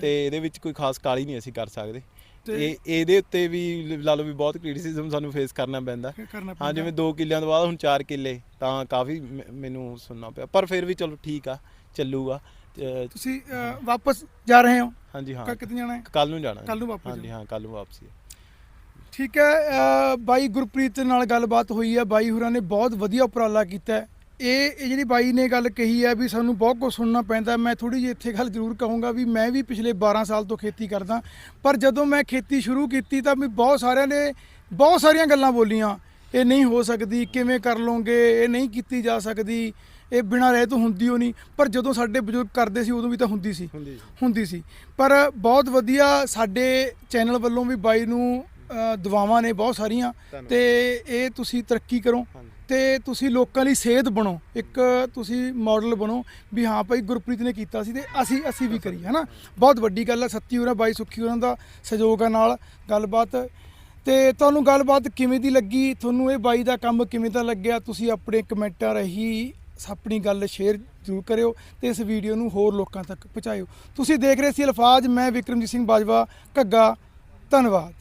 ਤੇ ਇਹਦੇ ਵਿੱਚ ਕੋਈ ਖਾਸ ਕਾਲੀ ਨਹੀਂ ਅਸੀਂ ਕਰ ਸਕਦੇ। ਇਹ ਇਹਦੇ ਉੱਤੇ ਵੀ ਲਾ ਲਓ ਵੀ ਬਹੁਤ ਕ੍ਰਿਟਿਸਿਜ਼ਮ ਸਾਨੂੰ ਫੇਸ ਕਰਨਾ ਪੈਂਦਾ। ਹਾਂ। ਜਿਵੇਂ 2 ਕਿੱਲਿਆਂ ਤੋਂ ਬਾਅਦ ਹੁਣ 4 ਕਿੱਲੇ ਤਾਂ ਕਾਫੀ ਮੈਨੂੰ ਸੁਣਨਾ ਪਿਆ। ਪਰ ਫਿਰ ਵੀ ਚਲੋ ਠੀਕ ਆ ਚੱਲੂਗਾ। ਤੁਸੀਂ ਵਾਪਸ ਜਾ ਰਹੇ ਹੋ? ਹਾਂਜੀ ਹਾਂ। ਕ- ਕਿੱਥੇ ਜਾਣਾ ਹੈ? ਕੱਲ ਨੂੰ ਜਾਣਾ ਕੱਲ੍ਹ ਨੂੰ ਵਾਪਸ ਹਾਂਜੀ ਹਾਂ ਕੱਲ ਨੂੰ ਵਾਪਸੀ ਹੈ। ਠੀਕ ਹੈ ਬਾਈ ਗੁਰਪ੍ਰੀਤ ਨਾਲ ਗੱਲਬਾਤ ਹੋਈ ਹੈ। ਬਾਈ ਹੁਰਾਂ ਨੇ ਬਹੁਤ ਵਧੀਆ ਉਪਰਾਲਾ ਕੀਤਾ ਹੈ। ਇਹ ਇਹ ਜਿਹੜੀ ਬਾਈ ਨੇ ਗੱਲ ਕਹੀ ਹੈ ਵੀ ਸਾਨੂੰ ਬਹੁਤ ਕੁਝ ਸੁਣਨਾ ਪੈਂਦਾ ਮੈਂ ਥੋੜੀ ਜਿਹੀ ਇੱਥੇ ਗੱਲ ਜ਼ਰੂਰ ਕਹੂੰਗਾ ਵੀ ਮੈਂ ਵੀ ਪਿਛਲੇ 12 ਸਾਲ ਤੋਂ ਖੇਤੀ ਕਰਦਾ ਪਰ ਜਦੋਂ ਮੈਂ ਖੇਤੀ ਸ਼ੁਰੂ ਕੀਤੀ ਤਾਂ ਵੀ ਬਹੁਤ ਸਾਰਿਆਂ ਨੇ ਬਹੁਤ ਸਾਰੀਆਂ ਗੱਲਾਂ ਬੋਲੀਆਂ। ਇਹ ਨਹੀਂ ਹੋ ਸਕਦੀ ਕਿਵੇਂ ਕਰ ਲਓਗੇ ਇਹ ਨਹੀਂ ਕੀਤੀ ਜਾ ਸਕਦੀ। ਇਹ ਬਿਨਾਂ ਰਹਿ ਤੋਂ ਹੁੰਦੀ ਹੋ ਨਹੀਂ ਪਰ ਜਦੋਂ ਸਾਡੇ ਬਜ਼ੁਰਗ ਕਰਦੇ ਸੀ ਉਦੋਂ ਵੀ ਤਾਂ ਹੁੰਦੀ ਸੀ। ਹੁੰਦੀ ਹੁੰਦੀ ਸੀ। ਪਰ ਬਹੁਤ ਵਧੀਆ ਸਾਡੇ ਚੈਨਲ ਵੱਲੋਂ ਵੀ ਬਾਈ ਨੂੰ ਅ, ਦੁਆਵਾਂ ਨੇ ਬਹੁਤ ਸਾਰੀਆਂ ਧੰਨਵਾਦ। ਤੇ ਇਹ ਤੁਸੀਂ ਤਰੱਕੀ ਕਰੋ ਹਾਂਜੀ। ਤੇ ਤੁਸੀਂ ਲੋਕਾਂ ਲਈ ਸੇਧ ਬਣੋ। ਇੱਕ ਤੁਸੀਂ ਮਾਡਲ ਬਣੋ ਵੀ ਹਾਂ ਭਾਈ ਗੁਰਪ੍ਰੀਤ ਨੇ ਕੀਤਾ ਸੀ ਤੇ ਅਸੀਂ ਅਸੀਂ ਵੀ ਕਰੀ ਹਨਾ? ਬਹੁਤ ਵੱਡੀ ਗੱਲ ਹੈ ਸੱਤੀ ਹੋਰਾਂ ਬਾਈ ਸੁੱਖੀ ਹੋਰਾਂ ਦਾ ਸਹਿਯੋਗ ਆ ਨਾਲ ਗੱਲਬਾਤ। ਤੇ ਤੁਹਾਨੂੰ ਗੱਲਬਾਤ ਕਿਵੇਂ ਦੀ ਲੱਗੀ? ਤੁਹਾਨੂੰ ਇਹ ਬਾਈ ਦਾ ਕੰਮ ਕਿਵੇਂ ਦਾ ਲੱਗਿਆ? ਤੁਸੀਂ ਆਪਣੇ ਕਮੈਂਟਾਂ ਰਾਹੀਂ ਆਪਣੀ ਗੱਲ ਸ਼ੇਅਰ ਜ਼ਰੂਰ ਕਰਿਓ ਤੇ ਇਸ ਵੀਡੀਓ ਨੂੰ ਹੋਰ ਲੋਕਾਂ ਤੱਕ ਪਹੁੰਚਾਇਓ। ਤੁਸੀਂ ਦੇਖ ਰਹੇ ਸੀ ਅਲਫਾਜ਼, ਮੈਂ ਵਿਕਰਮਜੀਤ ਸਿੰਘ ਬਾਜਵਾ, ਘੱਗਾ, ਧੰਨਵਾਦ।